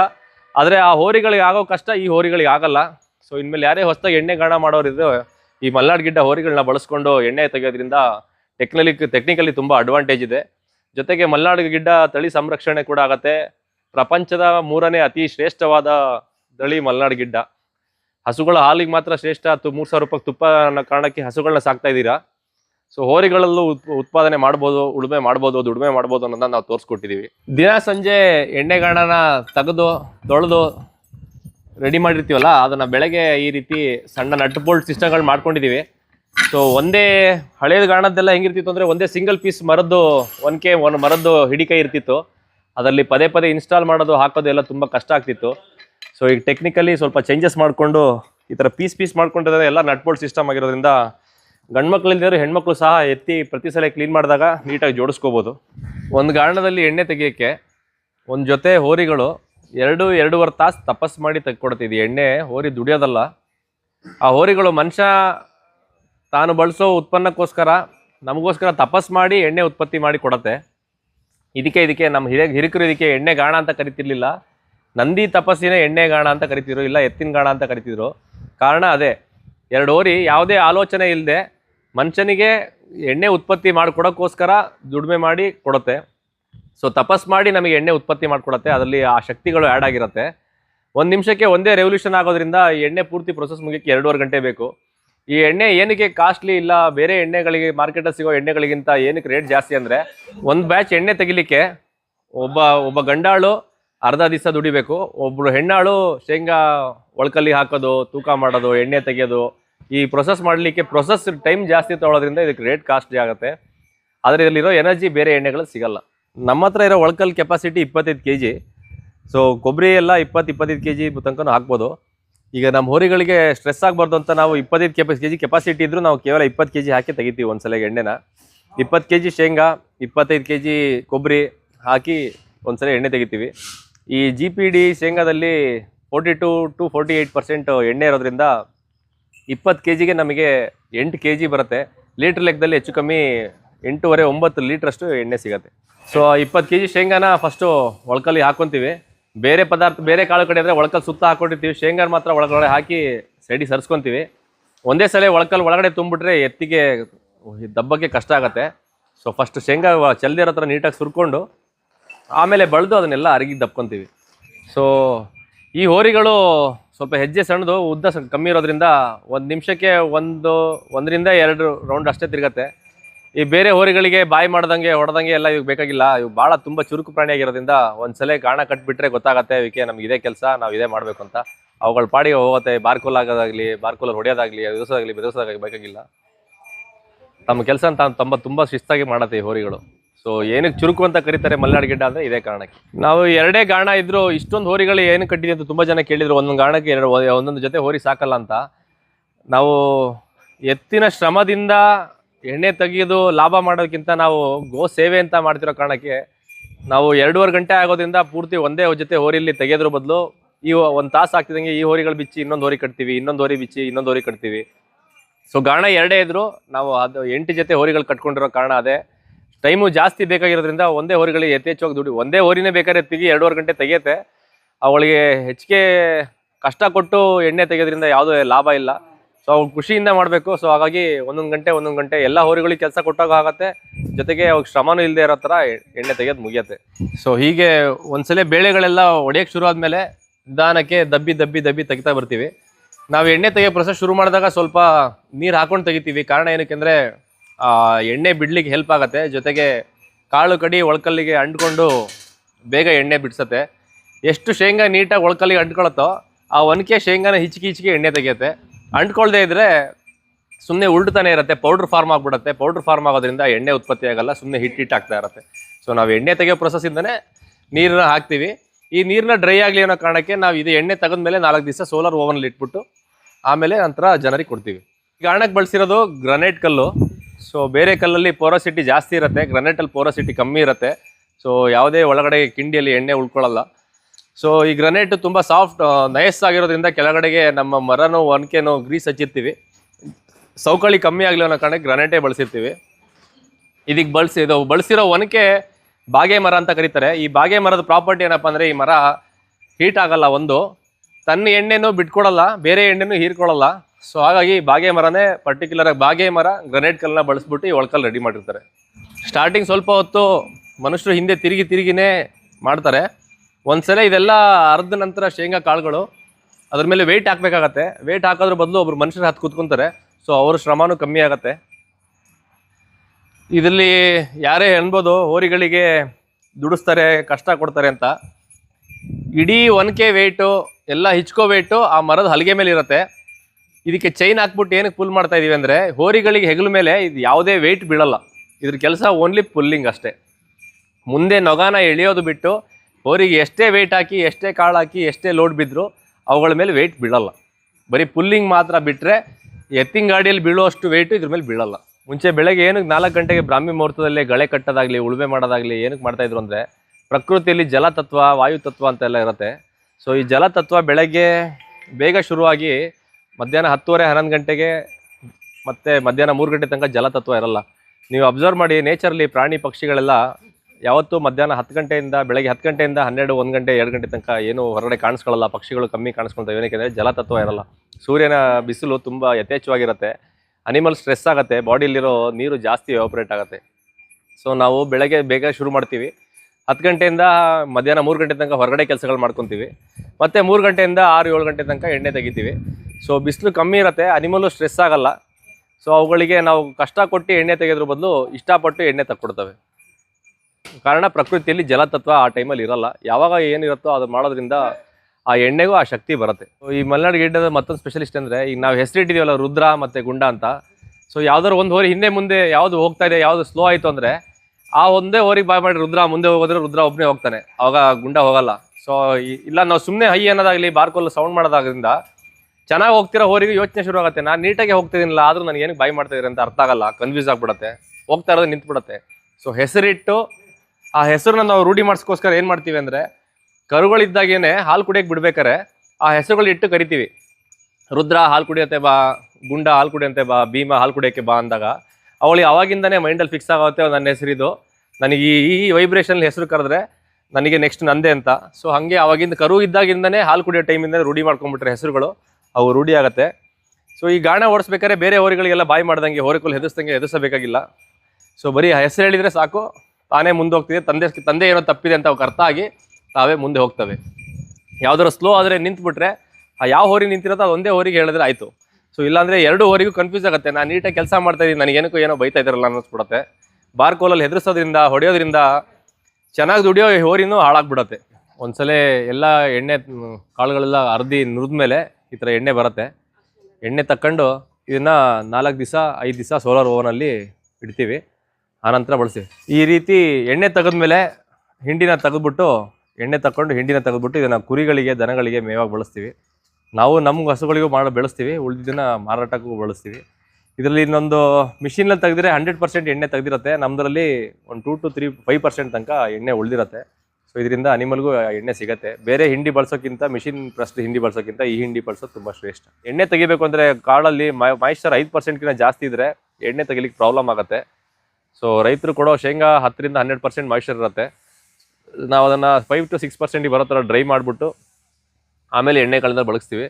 ಆದರೆ ಆ ಹೋರಿಗಳಿಗೆ ಆಗೋ ಕಷ್ಟ ಈ ಹೋರಿಗಳಿಗೆ ಆಗಲ್ಲ. ಸೊ ಇನ್ಮೇಲೆ ಯಾರೇ ಹೊಸದಾಗಿ ಎಣ್ಣೆ ಗಾಣ ಮಾಡೋರಿದ್ರು ಈ ಮಲ್ನಾಡ್ ಗಿಡ್ಡ ಹೋರಿಗಳನ್ನ ಬಳಸ್ಕೊಂಡು ಎಣ್ಣೆ ತೆಗೆಯೋದ್ರಿಂದ ಟೆಕ್ನಲಿ ಟೆಕ್ನಿಕಲಿ ತುಂಬ ಅಡ್ವಾಂಟೇಜ್ ಇದೆ. ಜೊತೆಗೆ ಮಲ್ನಾಡ್ ಗಿಡ್ಡ ತಳಿ ಸಂರಕ್ಷಣೆ ಕೂಡ ಆಗತ್ತೆ. ಪ್ರಪಂಚದ ಮೂರನೇ ಅತಿ ಶ್ರೇಷ್ಠವಾದ ತಳಿ ಮಲ್ನಾಡು ಗಿಡ್ಡ. ಹಸುಗಳ ಹಾಲಿಗೆ ಮಾತ್ರ ಶ್ರೇಷ್ಠ ಮೂರು ಸಾವಿರ ರೂಪಾಯಿ ತುಪ್ಪ ಅನ್ನೋ ಕಾರಣಕ್ಕೆ ಹಸುಗಳನ್ನ ಸಾಕ್ತಾ ಇದ್ದೀರಾ? ಸೊ ಹೋರಿಗಳಲ್ಲೂ ಉತ್- ಉತ್ಪಾದನೆ ಮಾಡ್ಬೋದು, ಉಳುಮೆ ಮಾಡ್ಬೋದು, ದುಡಿಮೆ ಮಾಡ್ಬೋದು ಅನ್ನೋದನ್ನ ನಾವು ತೋರಿಸ್ಕೊಟ್ಟಿದೀವಿ ದಿನ ಸಂಜೆ ಎಣ್ಣೆಗಾಣನ ತೆಗೆದು, ತೊಳೆದು ರೆಡಿ ಮಾಡಿರ್ತೀವಲ್ಲ, ಅದನ್ನ ಬೆಳಗ್ಗೆ ಈ ರೀತಿ ಸಣ್ಣ ನಟ್ ಬೋಲ್ಟ್ ಸಿಸ್ಟಮ್ಗಳು ಮಾಡ್ಕೊಂಡಿದೀವಿ ಸೊ ಒಂದೇ ಹಳೇದು ಗಾಣದ್ದೆಲ್ಲ ಹೆಂಗಿರ್ತಿತ್ತು ಅಂದ್ರೆ ಒಂದೇ ಸಿಂಗಲ್ ಪೀಸ್ ಮರದ್ದು ಒನ್ಕೆ ಒಂದು ಮರದ್ದು ಹಿಡಿಕೈ ಇರ್ತಿತ್ತು. ಅದರಲ್ಲಿ ಪದೇ ಪದೇ ಇನ್ಸ್ಟಾಲ್ ಮಾಡೋದು, ಹಾಕೋದು ಎಲ್ಲ ತುಂಬ ಕಷ್ಟ ಆಗ್ತಿತ್ತು. ಸೊ ಈಗ ಟೆಕ್ನಿಕಲಿ ಸ್ವಲ್ಪ ಚೇಂಜಸ್ ಮಾಡಿಕೊಂಡು ಈ ಥರ ಪೀಸ್ ಪೀಸ್ ಮಾಡ್ಕೊಂಡಿದ್ದಾರೆ. ಎಲ್ಲ ನಟ್ ಬೋಲ್ಟ್ ಸಿಸ್ಟಮ್ ಆಗಿರೋದ್ರಿಂದ ಗಂಡ್ಮಕ್ಳಿಲ್ದಿರೋ ಹೆಣ್ಮಕ್ಳು ಸಹ ಎತ್ತಿ ಪ್ರತಿ ಸಲ ಕ್ಲೀನ್ ಮಾಡಿದಾಗ ನೀಟಾಗಿ ಜೋಡಿಸ್ಕೋಬೋದು. ಒಂದು ಗಾಣದಲ್ಲಿ ಎಣ್ಣೆ ತೆಗಿಯೋಕ್ಕೆ ಒಂದು ಜೊತೆ ಹೋರಿಗಳು ಎರಡು, ಎರಡೂವರೆ ತಾಸು ತಪಸ್ ಮಾಡಿ ತೆಗ್ಕೊಡ್ತಿದ್ವಿ. ಎಣ್ಣೆ ಹೋರಿ ದುಡಿಯೋದಲ್ಲ. ಆ ಹೋರಿಗಳು ಮನುಷ್ಯ ತಾನು ಬಳಸೋ ಉತ್ಪನ್ನಕ್ಕೋಸ್ಕರ ನಮಗೋಸ್ಕರ ತಪಸ್ ಮಾಡಿ ಎಣ್ಣೆ ಉತ್ಪತ್ತಿ ಮಾಡಿ ಕೊಡತ್ತೆ. ಇದಕ್ಕೆ ಇದಕ್ಕೆ ನಮ್ಮ ಹಿರಿಯ ಹಿರಿಕರು ಇದಕ್ಕೆ ಎಣ್ಣೆ ಗಾಣ ಅಂತ ಕರಿತಿರ್ಲಿಲ್ಲ. ನಂದಿ ತಪಸ್ಸಿನ ಎಣ್ಣೆ ಗಾಣ ಅಂತ ಕರಿತಿದ್ರು, ಇಲ್ಲ ಎತ್ತಿನ ಗಾಣ ಅಂತ ಕರಿತಿದ್ರು. ಕಾರಣ ಅದೇ, ಎರಡು ಓರಿ ಯಾವುದೇ ಆಲೋಚನೆ ಇಲ್ಲದೆ ಮನುಷ್ಯನಿಗೆ ಎಣ್ಣೆ ಉತ್ಪತ್ತಿ ಮಾಡಿಕೊಡೋಕ್ಕೋಸ್ಕರ ದುಡಿಮೆ ಮಾಡಿ ಕೊಡುತ್ತೆ. ಸೊ ತಪಸ್ ಮಾಡಿ ನಮಗೆ ಎಣ್ಣೆ ಉತ್ಪತ್ತಿ ಮಾಡಿಕೊಡತ್ತೆ, ಅದರಲ್ಲಿ ಆ ಶಕ್ತಿಗಳು ಆ್ಯಡ್ ಆಗಿರುತ್ತೆ. ಒಂದು ನಿಮಿಷಕ್ಕೆ ಒಂದೇ ರೆವಲ್ಯೂಷನ್ ಆಗೋದ್ರಿಂದ ಎಣ್ಣೆ ಪೂರ್ತಿ ಪ್ರೊಸೆಸ್ ಮುಗಿಯೋಕ್ಕೆ ಎರಡೂವರೆ ಗಂಟೆ ಬೇಕು. ಈ ಎಣ್ಣೆ ಏನಕ್ಕೆ ಕಾಸ್ಟ್ಲಿ ಇಲ್ಲ, ಬೇರೆ ಎಣ್ಣೆಗಳಿಗೆ ಮಾರ್ಕೆಟಲ್ಲಿ ಸಿಗೋ ಎಣ್ಣೆಗಳಿಗಿಂತ ಏನಕ್ಕೆ ರೇಟ್ ಜಾಸ್ತಿ ಅಂದರೆ, ಒಂದು ಬ್ಯಾಚ್ ಎಣ್ಣೆ ತೆಗಿಲಿಕ್ಕೆ ಒಬ್ಬ ಒಬ್ಬ ಗಂಡಾಳು ಅರ್ಧ ದಿವಸ ದುಡಿಬೇಕು. ಒಬ್ರು ಹೆಣ್ಣಾಳು ಶೇಂಗಾ ಒಳ್ಕಲ್ಲಿ ಹಾಕೋದು, ತೂಕ ಮಾಡೋದು, ಎಣ್ಣೆ ತೆಗೆಯೋದು, ಈ ಪ್ರೊಸೆಸ್ ಮಾಡಲಿಕ್ಕೆ ಪ್ರೊಸೆಸ್ ಟೈಮ್ ಜಾಸ್ತಿ ತೊಗೊಳೋದ್ರಿಂದ ಇದಕ್ಕೆ ರೇಟ್ ಕಾಸ್ಟ್ಲಿ ಆಗುತ್ತೆ. ಆದರೆ ಇದರಲ್ಲಿರೋ ಎನರ್ಜಿ ಬೇರೆ ಎಣ್ಣೆಗಳು ಸಿಗಲ್ಲ. ನಮ್ಮ ಹತ್ರ ಇರೋ ಒಳಕಲ್ ಕೆಪಾಸಿಟಿ ಇಪ್ಪತ್ತೈದು ಕೆ ಜಿ ಸೊ ಕೊಬ್ಬರಿ ಎಲ್ಲ ಇಪ್ಪತ್ತು, ಇಪ್ಪತ್ತೈದು ಕೆ ಜಿ ತನಕ ಹಾಕ್ಬೋದು. ಈಗ ನಮ್ಮ ಹೋರಿಗಳಿಗೆ ಸ್ಟ್ರೆಸ್ ಆಗಬಾರ್ದು ಅಂತ ನಾವು ಇಪ್ಪತ್ತೈದು ಕೆಪ ಕೆ ಜಿ ಕೆಪಾಸಿಟಿ ಇದ್ದರೂ ನಾವು ಕೇವಲ ಇಪ್ಪತ್ತು ಕೆ ಜಿ ಹಾಕಿ ತೆಗಿತೀವಿ ಒಂದ್ಸಲ ಎಣ್ಣೆನ. ಇಪ್ಪತ್ತು ಕೆ ಜಿ ಶೇಂಗಾ, ಇಪ್ಪತ್ತೈದು ಕೆ ಜಿ ಕೊಬ್ಬರಿ ಹಾಕಿ ಒಂದ್ಸಲ ಎಣ್ಣೆ ತೆಗಿತೀವಿ. ಈ ಜಿ ಪಿ ಡಿ ಶೇಂಗಾದಲ್ಲಿ forty to to forty eight percent ಎಣ್ಣೆ ಇರೋದ್ರಿಂದ ಇಪ್ಪತ್ತು ಕೆ ಜಿಗೆ ನಮಗೆ ಎಂಟು ಕೆ ಜಿ ಬರುತ್ತೆ. ಲೀಟ್ರ್ ಲೆಕ್ಕದಲ್ಲಿ ಹೆಚ್ಚು ಕಮ್ಮಿ ಎಂಟೂವರೆ ಒಂಬತ್ತು ಲೀಟ್ರಷ್ಟು ಎಣ್ಣೆ ಸಿಗುತ್ತೆ. ಸೊ ಇಪ್ಪತ್ತು ಕೆ ಜಿ ಶೇಂಗಾನ ಫಸ್ಟು ಒಳಕಲ್ಲಿ ಹಾಕ್ಕೊತೀವಿ ಬೇರೆ ಪದಾರ್ಥ, ಬೇರೆ ಕಾಳು ಕಡೆ ಅಂದರೆ ಒಳಕಲ್ಲಿ ಸುತ್ತ ಹಾಕೊಂಡಿರ್ತೀವಿ. ಶೇಂಗಾನ ಮಾತ್ರ ಒಳಗಡೆ ಹಾಕಿ ಸೈಡಿಗೆ ಸರಿಸ್ಕೊತೀವಿ. ಒಂದೇ ಸಲ ಒಳಕಲ್ಲಿ ಒಳಗಡೆ ತುಂಬಿಟ್ರೆ ಎತ್ತಿಗೆ ದಬ್ಬಕ್ಕೆ ಕಷ್ಟ ಆಗುತ್ತೆ. ಸೊ ಫಸ್ಟ್ ಶೇಂಗಾ ಚೆಲ್ದಿರೋ ಥರ ನೀಟಾಗಿ ಸುರ್ಕೊಂಡು ಆಮೇಲೆ ಬಳಿದು ಅದನ್ನೆಲ್ಲ ಅರಗಿ ದಪ್ಕೊತೀವಿ. ಸೊ ಈ ಹೋರಿಗಳು ಸ್ವಲ್ಪ ಹೆಜ್ಜೆ ಸಣ್ಣದು, ಉದ್ದ ಕಮ್ಮಿ ಇರೋದ್ರಿಂದ ಒಂದು ನಿಮಿಷಕ್ಕೆ ಒಂದು, ಒಂದರಿಂದ ಎರಡು ರೌಂಡ್ ಅಷ್ಟೇ ತಿರುಗತ್ತೆ. ಈ ಬೇರೆ ಹೋರಿಗಳಿಗೆ ಬಾಯಿ ಮಾಡ್ದಂಗೆ, ಹೊಡೆದಂಗೆ ಎಲ್ಲ ಇವಾಗ ಬೇಕಾಗಿಲ್ಲ. ಇವು ಭಾಳ ತುಂಬ ಚುರುಕು ಪ್ರಾಣಿಯಾಗಿರೋದ್ರಿಂದ ಒಂದ್ಸಲ ಗಾಣ ಕಟ್ಬಿಟ್ರೆ ಗೊತ್ತಾಗತ್ತೆ ಇವಕ್ಕೆ ನಮ್ಗೆ ಇದೇ ಕೆಲಸ, ನಾವು ಇದೇ ಮಾಡಬೇಕು ಅಂತ. ಅವುಗಳ ಪಾಡಿಗೆ ಹೋಗುತ್ತೆ, ಬಾರ್ಕೋಲ್ ಆಗೋದಾಗಲಿ ಬಾರ್ಕೋಲಲ್ಲಿ ಹೊಡೆಯೋದಾಗಲಿ ದಿವಸದಾಗಲಿ ಬೆದರಿಸೋದಾಗಲಿ ಬೇಕಾಗಿಲ್ಲ. ತಮ್ಮ ಕೆಲಸ ತಾನು ತಮ್ಮ ತುಂಬ ಶಿಸ್ತಾಗಿ ಮಾಡತ್ತೆ ಈ ಹೋರಿಗಳು. ಸೊ ಏನಕ್ಕೆ ಚುರುಕು ಅಂತ ಕರೀತಾರೆ ಮಲೆನಾಡು ಗಿಡ್ಡ ಅಂದರೆ ಇದೇ ಕಾರಣಕ್ಕೆ. ನಾವು ಎರಡೇ ಗಾಣ ಇದ್ರು ಇಷ್ಟೊಂದು ಹೋರಿಗಳು ಏನು ಕಟ್ಟಿದೆ ಅಂತ ತುಂಬಾ ಜನ ಕೇಳಿದ್ರು. ಒಂದೊಂದು ಗಾಣಕ್ಕೆ ಎರಡು ಒಂದೊಂದು ಜೊತೆ ಹೋರಿ ಸಾಕಲ್ಲ ಅಂತ. ನಾವು ಎತ್ತಿನ ಶ್ರಮದಿಂದ ಎಣ್ಣೆ ತೆಗೆಯೋದು ಲಾಭ ಮಾಡೋದಕ್ಕಿಂತ ನಾವು ಗೋ ಸೇವೆ ಅಂತ ಮಾಡ್ತಿರೋ ಕಾರಣಕ್ಕೆ ನಾವು ಎರಡೂವರೆ ಗಂಟೆ ಆಗೋದ್ರಿಂದ ಪೂರ್ತಿ ಒಂದೇ ಜೊತೆ ಹೋರಿಲಿ ತೆಗೆಯೋದ್ರ ಬದಲು ಈ ಒಂದು ತಾಸು ಆಗ್ತಿದಂಗೆ ಈ ಹೋರಿಗಳು ಬಿಚ್ಚಿ ಇನ್ನೊಂದು ಹೋರಿ ಕಟ್ತೀವಿ, ಇನ್ನೊಂದು ಹೋರಿ ಬಿಚ್ಚಿ ಇನ್ನೊಂದು ಹೋರಿ ಕಟ್ತೀವಿ. ಸೊ ಗಾಣ ಎರಡೇ ಇದ್ರು ನಾವು ಅದು ಎಂಟು ಜೊತೆ ಹೋರಿಗಳು ಕಟ್ಕೊಂಡಿರೋ ಕಾರಣ ಅದೇ. ಟೈಮು ಜಾಸ್ತಿ ಬೇಕಾಗಿರೋದ್ರಿಂದ ಒಂದೇ ಹೋರಿಗಳಿಗೆ ಯಥೇಚ್ಛವಾಗಿ ದುಡಿ, ಒಂದೇ ಹೋರಿನೇ ಬೇಕಾದ್ರೆ ತೆಗಿ ಎರಡೂವರೆ ಗಂಟೆ ತೆಗೆಯುತ್ತೆ. ಅವಳಿಗೆ ಹೆಚ್ಚಿಗೆ ಕಷ್ಟ ಕೊಟ್ಟು ಎಣ್ಣೆ ತೆಗೆಯೋದ್ರಿಂದ ಯಾವುದೇ ಲಾಭ ಇಲ್ಲ. ಸೊ, ಅವ್ಳು ಖುಷಿಯಿಂದ ಮಾಡಬೇಕು. ಸೊ, ಹಾಗಾಗಿ ಒಂದೊಂದು ಗಂಟೆ ಒಂದೊಂದು ಗಂಟೆ ಎಲ್ಲ ಹೋರಿಗಳಿಗೆ ಕೆಲಸ ಕೊಟ್ಟಾಗ ಆಗುತ್ತೆ. ಜೊತೆಗೆ ಅವಾಗ ಶ್ರಮನೂ ಇಲ್ಲದೆ ಇರೋ ಥರ ಎಣ್ಣೆ ತೆಗೆಯೋದು ಮುಗಿಯತ್ತೆ. ಸೊ, ಹೀಗೆ ಒಂದ್ಸಲ ಬೇಳೆಗಳೆಲ್ಲ ಒಡೆಯಕ್ಕೆ ಶುರು ಆದಮೇಲೆ ನಿಧಾನಕ್ಕೆ ದಬ್ಬಿ ದಬ್ಬಿ ದಬ್ಬಿ ತೆಗಿತಾ ಬರ್ತೀವಿ. ನಾವು ಎಣ್ಣೆ ತೆಗೆಯೋ ಪ್ರೊಸೆಸ್ ಶುರು ಮಾಡಿದಾಗ ಸ್ವಲ್ಪ ನೀರು ಹಾಕೊಂಡು ತೆಗಿತೀವಿ. ಕಾರಣ ಏನಕ್ಕೆ ಅಂದರೆ ಎಣ್ಣೆ ಬಿಡ್ಲಿಕ್ಕೆ ಹೆಲ್ಪ್ ಆಗುತ್ತೆ. ಜೊತೆಗೆ ಕಾಳು ಕಡಿ ಒಳ್ಕಲ್ಲಿಗೆ ಅಂಟ್ಕೊಂಡು ಬೇಗ ಎಣ್ಣೆ ಬಿಡ್ಸತ್ತೆ. ಎಷ್ಟು ಶೇಂಗಾ ನೀಟಾಗಿ ಒಳ್ಕಲ್ಲಿಗೆ ಅಂಟ್ಕೊಳತ್ತೋ ಆ ಒನಕೆ ಶೇಂಗಾನ ಹಿಚ್ಕಿ ಹಿಚ್ಕಿ ಎಣ್ಣೆ ತೆಗಿಯುತ್ತೆ. ಅಂಟ್ಕೊಳ್ದೇ ಇದ್ರೆ ಸುಮ್ಮನೆ ಉಲ್ಟ್ತಾನೆ ಇರುತ್ತೆ ಪೌಡ್ರ್ ಫಾರ್ಮ್ ಆಗಿಬಿಡುತ್ತೆ. ಪೌಡ್ರ್ ಫಾರ್ಮ್ ಆಗೋದ್ರಿಂದ ಎಣ್ಣೆ ಉತ್ಪತ್ತಿ ಆಗಲ್ಲ ಸುಮ್ಮನೆ ಹಿಟ್ ಹಿಟ್ ಆಗ್ತಾ ಇರುತ್ತೆ. ಸೊ ನಾವು ಎಣ್ಣೆ ತೆಗೆಯೋ ಪ್ರೊಸೆಸ್ಸಿಂದನೇ ನೀರನ್ನ ಹಾಕ್ತೀವಿ. ಈ ನೀರನ್ನ ಡ್ರೈ ಆಗಲಿ ಅನ್ನೋ ಕಾರಣಕ್ಕೆ ನಾವು ಇದು ಎಣ್ಣೆ ತೆಗೆದ್ಮೇಲೆ ನಾಲ್ಕು ದಿವಸ ಸೋಲಾರ್ ಓವನಲ್ಲಿ ಇಟ್ಬಿಟ್ಟು ಆಮೇಲೆ ನಂತರ ಜನರಿಗೆ ಕೊಡ್ತೀವಿ. ಈಗ ಹಣಕ್ಕೆ ಬಳಸಿರೋದು ಗ್ರನೈಟ್ ಕಲ್ಲು. ಸೊ ಬೇರೆ ಕಲ್ಲಲ್ಲಿ ಪೋರೋಸಿಟಿ ಜಾಸ್ತಿ ಇರುತ್ತೆ ಗ್ರನೈಟಲ್ಲಿ ಪೋರೋಸಿಟಿ ಕಮ್ಮಿ ಇರುತ್ತೆ. ಸೊ ಯಾವುದೇ ಒಳಗಡೆ ಕಿಂಡಿಯಲ್ಲಿ ಎಣ್ಣೆ ಉಳ್ಕೊಳ್ಳಲ್ಲ. ಸೊ ಈ ಗ್ರನೈಟ್ ತುಂಬ ಸಾಫ್ಟ್ ನಯಸ್ಸಾಗಿರೋದ್ರಿಂದ ಕೆಳಗಡೆಗೆ ನಮ್ಮ ಮರನೋ, ಒನಕೆನೋ ಗ್ರೀಸ್ ಹಚ್ಚಿರ್ತೀವಿ. ಸೌಕಳಿ ಕಮ್ಮಿ ಆಗಲಿ ಅನ್ನೋ ಕಾರಣಕ್ಕೆ ಗ್ರನೈಟೇ ಬಳಸಿರ್ತೀವಿ. ಇದಕ್ಕೆ ಬಳಸಿ, ಇದು ಬಳಸಿರೋ ಒನಕೆ ಬಾಗೆ ಮರ ಅಂತ ಕರೀತಾರೆ. ಈ ಬಾಗೆ ಮರದ ಪ್ರಾಪರ್ಟಿ ಏನಪ್ಪ ಅಂದರೆ, ಈ ಮರ ಹೀಟ್ ಆಗಲ್ಲ ಒಂದು. ತನ್ನ ಎಣ್ಣೆನೂ ಬಿಟ್ಕೊಡಲ್ಲ, ಬೇರೆ ಎಣ್ಣೆನೂ ಹೀರ್ಕೊಳ್ಳಲ್ಲ. ಸೊ ಹಾಗಾಗಿ ಬಾಗೆ ಮರನೇ ಪರ್ಟಿಕ್ಯುಲರ್ ಆಗಿ ಬಾಗೆ ಮರ ಗ್ರನೈಟ್ ಕಲ್ಲನ್ನ ಬಳಸ್ಬಿಟ್ಟು ಒಳಕಲ್ ರೆಡಿ ಮಾಡಿರ್ತಾರೆ. ಸ್ಟಾರ್ಟಿಂಗ್ ಸ್ವಲ್ಪ ಹೊತ್ತು ಮನುಷ್ಯರು ಹಿಂದೆ ತಿರುಗಿ ತಿರುಗಿನೇ ಮಾಡ್ತಾರೆ. ಒಂದ್ಸಲ ಇದೆಲ್ಲ ಅರ್ಧ ನಂತರ ಶೇಂಗಾ ಕಾಳುಗಳು, ಅದ್ರ ಮೇಲೆ ವೆಯ್ಟ್ ಹಾಕ್ಬೇಕಾಗತ್ತೆ. ವೆಯ್ಟ್ ಹಾಕೋದ್ರ ಬದಲು ಒಬ್ರು ಮನುಷ್ಯರು ಹತ್ತು ಕೂತ್ಕೊಂತಾರೆ. ಸೊ ಅವ್ರ ಶ್ರಮನೂ ಕಮ್ಮಿ ಆಗತ್ತೆ. ಇದರಲ್ಲಿ ಯಾರೇ ಅನ್ಬೋದು ಹೋರಿಗಳಿಗೆ ದುಡಿಸ್ತಾರೆ, ಕಷ್ಟ ಕೊಡ್ತಾರೆ ಅಂತ. ಇಡೀ ಒನಕೆ ವೆಯ್ಟು ಎಲ್ಲ ಹಿಚ್ಕೋ ವೆಯ್ಟು ಆ ಮರದ ಹಲಿಗೆ ಮೇಲೆ ಇರುತ್ತೆ ಇದಕ್ಕೆ ಚೈನ್ ಹಾಕ್ಬಿಟ್ಟು ಏನಕ್ಕೆ ಪುಲ್ ಮಾಡ್ತಾ ಇದೀವಿ ಅಂದರೆ ಹೋರಿಗಳಿಗೆ ಹೆಗಲ ಮೇಲೆ ಇದು ಯಾವುದೇ ವೆಯ್ಟ್ ಬೀಳಲ್ಲ. ಇದ್ರ ಕೆಲಸ ಓನ್ಲಿ ಪುಲ್ಲಿಂಗ್ ಅಷ್ಟೇ. ಮುಂದೆ ನೊಗಾನ ಎಳೆಯೋದು ಬಿಟ್ಟು ಹೋರಿಗೆ ಎಷ್ಟೇ ವೆಯ್ಟ್ ಹಾಕಿ, ಎಷ್ಟೇ ಕಾಳು ಹಾಕಿ, ಎಷ್ಟೇ ಲೋಡ್ ಬಿದ್ದರೂ ಅವುಗಳ ಮೇಲೆ ವೆಯ್ಟ್ ಬೀಳಲ್ಲ. ಬರೀ ಪುಲ್ಲಿಂಗ್ ಮಾತ್ರ ಬಿಟ್ಟರೆ ಎತ್ತಿನ ಗಾಡಿಯಲ್ಲಿ ಬೀಳುವಷ್ಟು ವೆಯ್ಟು ಇದ್ರ ಮೇಲೆ ಬೀಳಲ್ಲ. ಮುಂಚೆ ಬೆಳಗ್ಗೆ ಏನಕ್ಕೆ ನಾಲ್ಕು ಗಂಟೆಗೆ ಬ್ರಾಹ್ಮಿ ಮುಹೂರ್ತದಲ್ಲೇ ಗಳೆ ಕಟ್ಟೋದಾಗಲಿ, ಉಳುಮೆ ಮಾಡೋದಾಗಲಿ ಏನಕ್ಕೆ ಮಾಡ್ತಾಯಿದ್ರು ಅಂದರೆ ಪ್ರಕೃತಿಯಲ್ಲಿ ಜಲತತ್ವ, ವಾಯುತತ್ವ ಅಂತೆಲ್ಲ ಇರುತ್ತೆ. ಸೊ ಈ ಜಲತತ್ವ ಬೆಳಗ್ಗೆ ಬೇಗ ಶುರುವಾಗಿ ಮಧ್ಯಾಹ್ನ ಹತ್ತುವರೆ, ಹನ್ನೊಂದು ಗಂಟೆಗೆ ಮತ್ತು ಮಧ್ಯಾಹ್ನ ಮೂರು ಗಂಟೆ ತನಕ ಜಲತತ್ವ ಇರಲ್ಲ. ನೀವು ಅಬ್ಸರ್ವ್ ಮಾಡಿ ನೇಚರ್ಲಿ ಪ್ರಾಣಿ ಪಕ್ಷಿಗಳೆಲ್ಲ ಯಾವತ್ತೂ ಮಧ್ಯಾಹ್ನ ಹತ್ತು ಗಂಟೆಯಿಂದ ಬೆಳಗ್ಗೆ ಹತ್ತು ಗಂಟೆಯಿಂದ ಹನ್ನೆರಡು, ಒಂದು ಗಂಟೆ, ಎರಡು ಗಂಟೆ ತನಕ ಏನು ಹೊರಗಡೆ ಕಾಣಿಸ್ಕೊಳ್ಳಲ್ಲ ಪಕ್ಷಿಗಳು ಕಮ್ಮಿ ಕಾಣಿಸ್ಕೊಳ್ತವೆ. ಏನಕ್ಕೆ ಜಲತತ್ವ ಇರಲ್ಲ. ಸೂರ್ಯನ ಬಿಸಿಲು ತುಂಬ ಯಥೇಚ್ಛವಾಗಿರುತ್ತೆ. ಅನಿಮಲ್ ಸ್ಟ್ರೆಸ್ ಆಗುತ್ತೆ. ಬಾಡಿಲಿರೋ ನೀರು ಜಾಸ್ತಿ ಆಪ್ರೇಟ್ ಆಗುತ್ತೆ. ಸೊ ನಾವು ಬೆಳಗ್ಗೆ ಬೇಗ ಶುರು ಮಾಡ್ತೀವಿ. ಹತ್ತು ಗಂಟೆಯಿಂದ ಮಧ್ಯಾಹ್ನ ಮೂರು ಗಂಟೆ ತನಕ ಹೊರಗಡೆ ಕೆಲಸಗಳು ಮಾಡ್ಕೊತೀವಿ. ಮತ್ತು ಮೂರು ಗಂಟೆಯಿಂದ ಆರು, ಏಳು ಗಂಟೆ ತನಕ ಎಣ್ಣೆ ತೆಗಿತೀವಿ. ಸೊ ಬಿಸಿಲು ಕಮ್ಮಿ ಇರುತ್ತೆ ಅನಿಮಲ್ಲು ಸ್ಟ್ರೆಸ್ ಆಗಲ್ಲ. ಸೊ ಅವುಗಳಿಗೆ ನಾವು ಕಷ್ಟ ಕೊಟ್ಟು ಎಣ್ಣೆ ತೆಗೆದ್ರ ಬದಲು ಇಷ್ಟಪಟ್ಟು ಎಣ್ಣೆ ತಕ್ಕೊಡ್ತವೆ. ಕಾರಣ ಪ್ರಕೃತಿಯಲ್ಲಿ ಜಲತತ್ವ ಆ ಟೈಮಲ್ಲಿ ಇರಲ್ಲ. ಯಾವಾಗ ಏನಿರುತ್ತೋ ಅದು ಮಾಡೋದ್ರಿಂದ ಆ ಎಣ್ಣೆಗೂ ಆ ಶಕ್ತಿ ಬರುತ್ತೆ. ಈ ಮಲೆನಾಡು ಗಿಡ್ಡದ ಮತ್ತೊಂದು ಸ್ಪೆಷಲಿಸ್ಟ್ ಅಂದರೆ, ಈಗ ನಾವು ಹೆಸರಿಟ್ಟಿದ್ದೀವಲ್ಲ ರುದ್ರ ಮತ್ತು ಗುಂಡ ಅಂತ. ಸೊ ಯಾವ್ದಾದ್ರು ಒಂದು ಹೋರಿ ಹಿಂದೆ ಮುಂದೆ ಯಾವುದು ಹೋಗ್ತಾ ಇದೆ, ಯಾವುದು ಸ್ಲೋ ಆಯಿತು ಅಂದರೆ ಆ ಒಂದೇ ಓರಿಗೆ ಬಾಯ್ ಮಾಡಿ ರುದ್ರ ಮುಂದೆ ಹೋಗೋದ್ರೆ ರುದ್ರ ಒಬ್ಬನೇ ಹೋಗ್ತಾನೆ. ಅವಾಗ ಗುಂಡ ಹೋಗಲ್ಲ. ಸೊ ಇಲ್ಲ, ನಾವು ಸುಮ್ಮನೆ ಹೈ ಅನ್ನೋದಾಗಲಿ, ಬಾರ್ಕೋಲ್ ಸೌಂಡ್ ಮಾಡೋದಾದ್ರಿಂದ ಚೆನ್ನಾಗಿ ಹೋಗ್ತಿರೋ ಹೋರಿಗೆ ಯೋಚನೆ ಶುರು ಆಗುತ್ತೆ ನಾನು ನೀಟಾಗಿ ಹೋಗ್ತಿದ್ದೀನಿಲ್ಲ ಆದ್ರೂ ನನಗೆ ಏನಕ್ಕೆ ಬಾಯ್ ಮಾಡ್ತಾ ಅಂತ ಅರ್ಥ ಆಗಲ್ಲ. ಕನ್ಫ್ಯೂಸ್ ಆಗ್ಬಿಡುತ್ತೆ. ಹೋಗ್ತಾ ಇರೋದು ನಿಂತ್ಬಿಡುತ್ತೆ. ಸೊ ಹೆಸರಿಟ್ಟು, ಆ ಹೆಸರನ್ನ ನಾವು ರೂಢಿ ಮಾಡಿಸ್ಕೋಸ್ಕರ ಏನು ಮಾಡ್ತೀವಿ ಅಂದರೆ, ಕರುಗಳಿದ್ದಾಗೇನೆ ಹಾಲು ಕುಡಿಯೋಕೆ ಬಿಡ್ಬೇಕಾರೆ ಆ ಹೆಸರುಗಳು ಇಟ್ಟು ಕರಿತೀವಿ. ರುದ್ರ ಹಾಲು ಕುಡಿಯತ್ತೆ ಬಾ, ಗುಂಡ ಹಾಲು ಕುಡಿಯಂತೆ ಬಾ, ಭೀಮ ಹಾಲು ಕುಡಿಯೋಕ್ಕೆ ಬಾ ಅಂದಾಗ ಅವಳಿಗೆ ಅವಾಗಿಂದನೇ ಮೈಂಡಲ್ಲಿ ಫಿಕ್ಸ್ ಆಗುತ್ತೆ ನನ್ನ ಹೆಸರಿದು. ನನಗೆ ಈ ಈ ವೈಬ್ರೇಷನ್ ಹೆಸರು ಕರೆದ್ರೆ ನನಗೆ ನೆಕ್ಸ್ಟ್ ನಂದೆ ಅಂತ. ಸೊ ಹಾಗೆ ಅವಾಗಿಂದ ಕರು ಇದ್ದಾಗಿಂದನೇ ಹಾಲು ಕುಡಿಯೋ ಟೈಮಿಂದ ರೂಢಿ ಮಾಡ್ಕೊಂಬಿಟ್ರೆ ಹೆಸರುಗಳು, ಅವು ರೂಢಿ ಆಗುತ್ತೆ. ಸೊ ಈ ಗಾಣ ಓಡಿಸ್ಬೇಕಾದ್ರೆ ಬೇರೆ ಹೋರಿಗಳಿಗೆಲ್ಲ ಬಾಯಿ ಮಾಡ್ದಂಗೆ, ಹೋರಿಕಲ್ ಹೆದರ್ಸ್ದಂಗೆ ಹೆದರ್ಸಬೇಕಾಗಿಲ್ಲ. ಸೊ ಬರೀ ಹೆಸರು ಹೇಳಿದರೆ ಸಾಕು. ತಾನೇ ಮುಂದೆ ಹೋಗ್ತಿದೆ. ತಂದೆ ತಂದೆ ಏನೋ ತಪ್ಪಿದೆ ಅಂತ ಅರ್ಥ ಆಗಿ ತಾವೇ ಮುಂದೆ ಹೋಗ್ತವೆ. ಯಾವ್ದಾರು ಸ್ಲೋ ಆದರೆ ನಿಂತ್ಬಿಟ್ರೆ, ಆ ಯಾವ ಹೋರಿ ನಿಂತಿರುತ್ತೋ ಅದೊಂದೇ ಹೋರಿಗೆ ಹೇಳಿದ್ರೆ ಆಯಿತು. ಸೊ ಇಲ್ಲಾಂದ್ರೆ ಎರಡು ಹೋರಿಗೂ ಕನ್ಫ್ಯೂಸ್ ಆಗುತ್ತೆ. ನಾನು ನೀಟಾಗಿ ಕೆಲಸ ಮಾಡ್ತಾ ಇದ್ದೀನಿ. ನನಗೆ ಏನಕ್ಕೂ ಏನೋ ಬೈತಾ ಇದ್ದಾರಲ್ಲ ಅನ್ನಿಸ್ಬಿಡುತ್ತೆ. ಬಾರ್ಕೋಲಲ್ಲಿ ಹೆದರ್ಸೋದ್ರಿಂದ, ಹೊಡೆಯೋದ್ರಿಂದ ಚೆನ್ನಾಗಿ ದುಡಿಯೋ ಹೋರಿನೂ ಹಾಳಾಗ್ಬಿಡತ್ತೆ. ಒಂದ್ಸಲ ಎಲ್ಲ ಎಣ್ಣೆ ಕಾಳುಗಳೆಲ್ಲ ಅರ್ದಿ ನುರಿದ್ಮೇಲೆ ಈ ಥರ ಎಣ್ಣೆ ಬರುತ್ತೆ. ಎಣ್ಣೆ ತಕ್ಕೊಂಡು ಇದನ್ನು ನಾಲ್ಕು ದಿವಸ, ಐದು ದಿವಸ ಸೋಲಾರ್ ಓವನಲ್ಲಿ ಇಡ್ತೀವಿ. ಆನಂತರ ಬಳಸ್ತೀವಿ. ಈ ರೀತಿ ಎಣ್ಣೆ ತೆಗೆದ್ಮೇಲೆ ಹಿಂಡಿನ ತೆಗೆದ್ಬಿಟ್ಟು, ಎಣ್ಣೆ ತಗೊಂಡು ಹಿಂಡಿನ ತೆಗೆದ್ಬಿಟ್ಟು ಇದನ್ನು ಕುರಿಗಳಿಗೆ, ದನಗಳಿಗೆ ಮೇವಾಗಿ ಬಳಸ್ತೀವಿ. ನಾವು ನಮ್ಗೆ ಹಸುಗಳಿಗೂ ಮಾಡಿ ಬೆಳೆಸ್ತೀವಿ ಉಳಿದಿದ್ದನ್ನ ಮಾರಾಟಕ್ಕೂ ಬಳಸ್ತೀವಿ. ಇದರಲ್ಲಿ ಇನ್ನೊಂದು ಮಿಷಿನಲ್ಲಿ ತೆಗೆದ್ರೆ ಹಂಡ್ರೆಡ್ ಪರ್ಸೆಂಟ್ ಎಣ್ಣೆ ತೆಗೆದಿರುತ್ತೆ. ನಮ್ಮದರಲ್ಲಿ ಒಂದು two to three five percent ತನಕ ಎಣ್ಣೆ ಉಳಿದಿರುತ್ತೆ. ಸೊ ಇದರಿಂದ ಅನಿಮಲ್ಗೂ ಎಣ್ಣೆ ಸಿಗುತ್ತೆ. ಬೇರೆ ಹಿಂಡಿ ಬಳಸೋಕ್ಕಿಂತ ಮಿಷಿನ್ ಪ್ರಸ್ಟ್ ಹಿಂಡಿ ಬಳಸೋಕ್ಕಿಂತ ಈ ಹಿಂಡಿ ಬಳಸೋದು ತುಂಬ ಶ್ರೇಷ್ಠ. ಎಣ್ಣೆ ತೆಗಿಬೇಕು ಅಂದರೆ ಕಾಳಲ್ಲಿ ಮಾಯಿಶ್ಚರ್ ಐದು ಪರ್ಸೆಂಟ್ಗಿಂತ ಜಾಸ್ತಿ ಇದ್ದರೆ ಎಣ್ಣೆ ತೆಗಿಲಿಕ್ಕೆ ಪ್ರಾಬ್ಲಮ್ ಆಗುತ್ತೆ. ಸೊ ರೈತರು ಕೊಡೋ ಶೇಂಗಾ ಹತ್ತರಿಂದ ಹನ್ನೆರಡು ಪರ್ಸೆಂಟ್ ಮಾಯಿಶ್ಚರ್ ಇರುತ್ತೆ. ನಾವು ಅದನ್ನು ಫೈವ್ ಟು ಸಿಕ್ಸ್ ಪರ್ಸೆಂಟಿಗೆ ಬರೋ ಥರ ಡ್ರೈ ಮಾಡಿಬಿಟ್ಟು ಆಮೇಲೆ ಎಣ್ಣೆ ಎಣ್ಣೆಗಳನ್ನ ಬಳಸ್ತೀವಿ.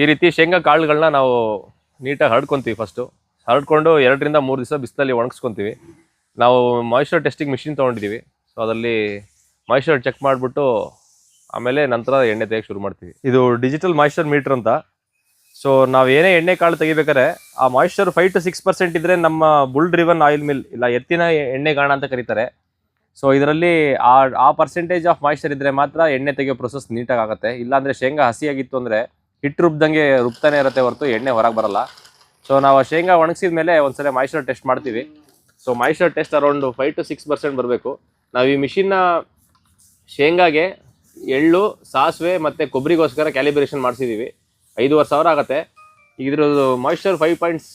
ಈ ರೀತಿ ಶೇಂಗಾ ಕಾಳುಗಳನ್ನ ನಾವು ನೀಟಾಗಿ ಹರಡ್ಕೊತೀವಿ ಫಸ್ಟು ಹರಡ್ಕೊಂಡು ಎರಡರಿಂದ ಮೂರು ದಿವಸ ಬಿಸಿಲಲ್ಲಿ ಒಣಗಿಸ್ಕೊತೀವಿ. ನಾವು ಮಾಯಿಶ್ಚರ್ ಟೆಸ್ಟಿಂಗ್ ಮಿಷಿನ್ ತೊಗೊಂಡಿದ್ದೀವಿ ಸೊ ಅದರಲ್ಲಿ ಮಾಯಿಶ್ಚರ್ ಚೆಕ್ ಮಾಡಿಬಿಟ್ಟು ಆಮೇಲೆ ನಂತರ ಎಣ್ಣೆ ತೆಗೆಯಕ್ಕೆ ಶುರು ಮಾಡ್ತೀವಿ. ಇದು ಡಿಜಿಟಲ್ ಮಾಯಿಶ್ಚರ್ ಮೀಟ್ರ್ ಅಂತ. ಸೊ ನಾವು ಏನೇ ಎಣ್ಣೆ ಕಾಳು ತೆಗಿಬೇಕಾದ್ರೆ ಆ moisture five to six percent ಇದ್ದರೆ ನಮ್ಮ ಬುಲ್ ಡ್ರಿವನ್ ಆಯಿಲ್ ಮಿಲ್ ಇಲ್ಲ ಎತ್ತಿನ ಎಣ್ಣೆ ಗಾಣ ಅಂತ ಕರೀತಾರೆ. ಸೊ ಇದರಲ್ಲಿ ಆ ಆ ಪರ್ಸೆಂಟೇಜ್ ಆಫ್ ಮಾಯಿಶ್ಚರ್ ಇದ್ದರೆ ಮಾತ್ರ ಎಣ್ಣೆ ತೆಗೆಯೋ ಪ್ರೊಸೆಸ್ ನೀಟಾಗಿ ಆಗುತ್ತೆ ಇಲ್ಲಾಂದರೆ ಶೇಂಗಾ ಹಸಿಯಾಗಿತ್ತು ಅಂದರೆ ಹಿಟ್ಟು ರುಬ್ದಂಗೆ ರುಬ್ತಾನೆ ಇರುತ್ತೆ ಹೊರತು ಎಣ್ಣೆ ಹೊರಗೆ ಬರಲ್ಲ. ಸೊ ನಾವು ಶೇಂಗಾ ಒಣಗಿಸಿದ ಮೇಲೆ ಒಂದ್ಸಲ ಮಾಯಿಶ್ಚರ್ ಟೆಸ್ಟ್ ಮಾಡ್ತೀವಿ. So moisture test around five to six percent ಬರಬೇಕು. ನಾವು ಈ ಮಿಷಿನ್ನ ಶೇಂಗಾಗೆ ಎಳ್ಳು, ಸಾಸಿವೆ ಮತ್ತು ಕೊಬ್ಬರಿಗೋಸ್ಕರ ಕ್ಯಾಲಿಬ್ರೇಷನ್ ಮಾಡಿಸಿದ್ದೀವಿ ಐದೂವರೆ ಸಾವಿರ ಆಗುತ್ತೆ. ಇದ್ರದ್ದು moisture five points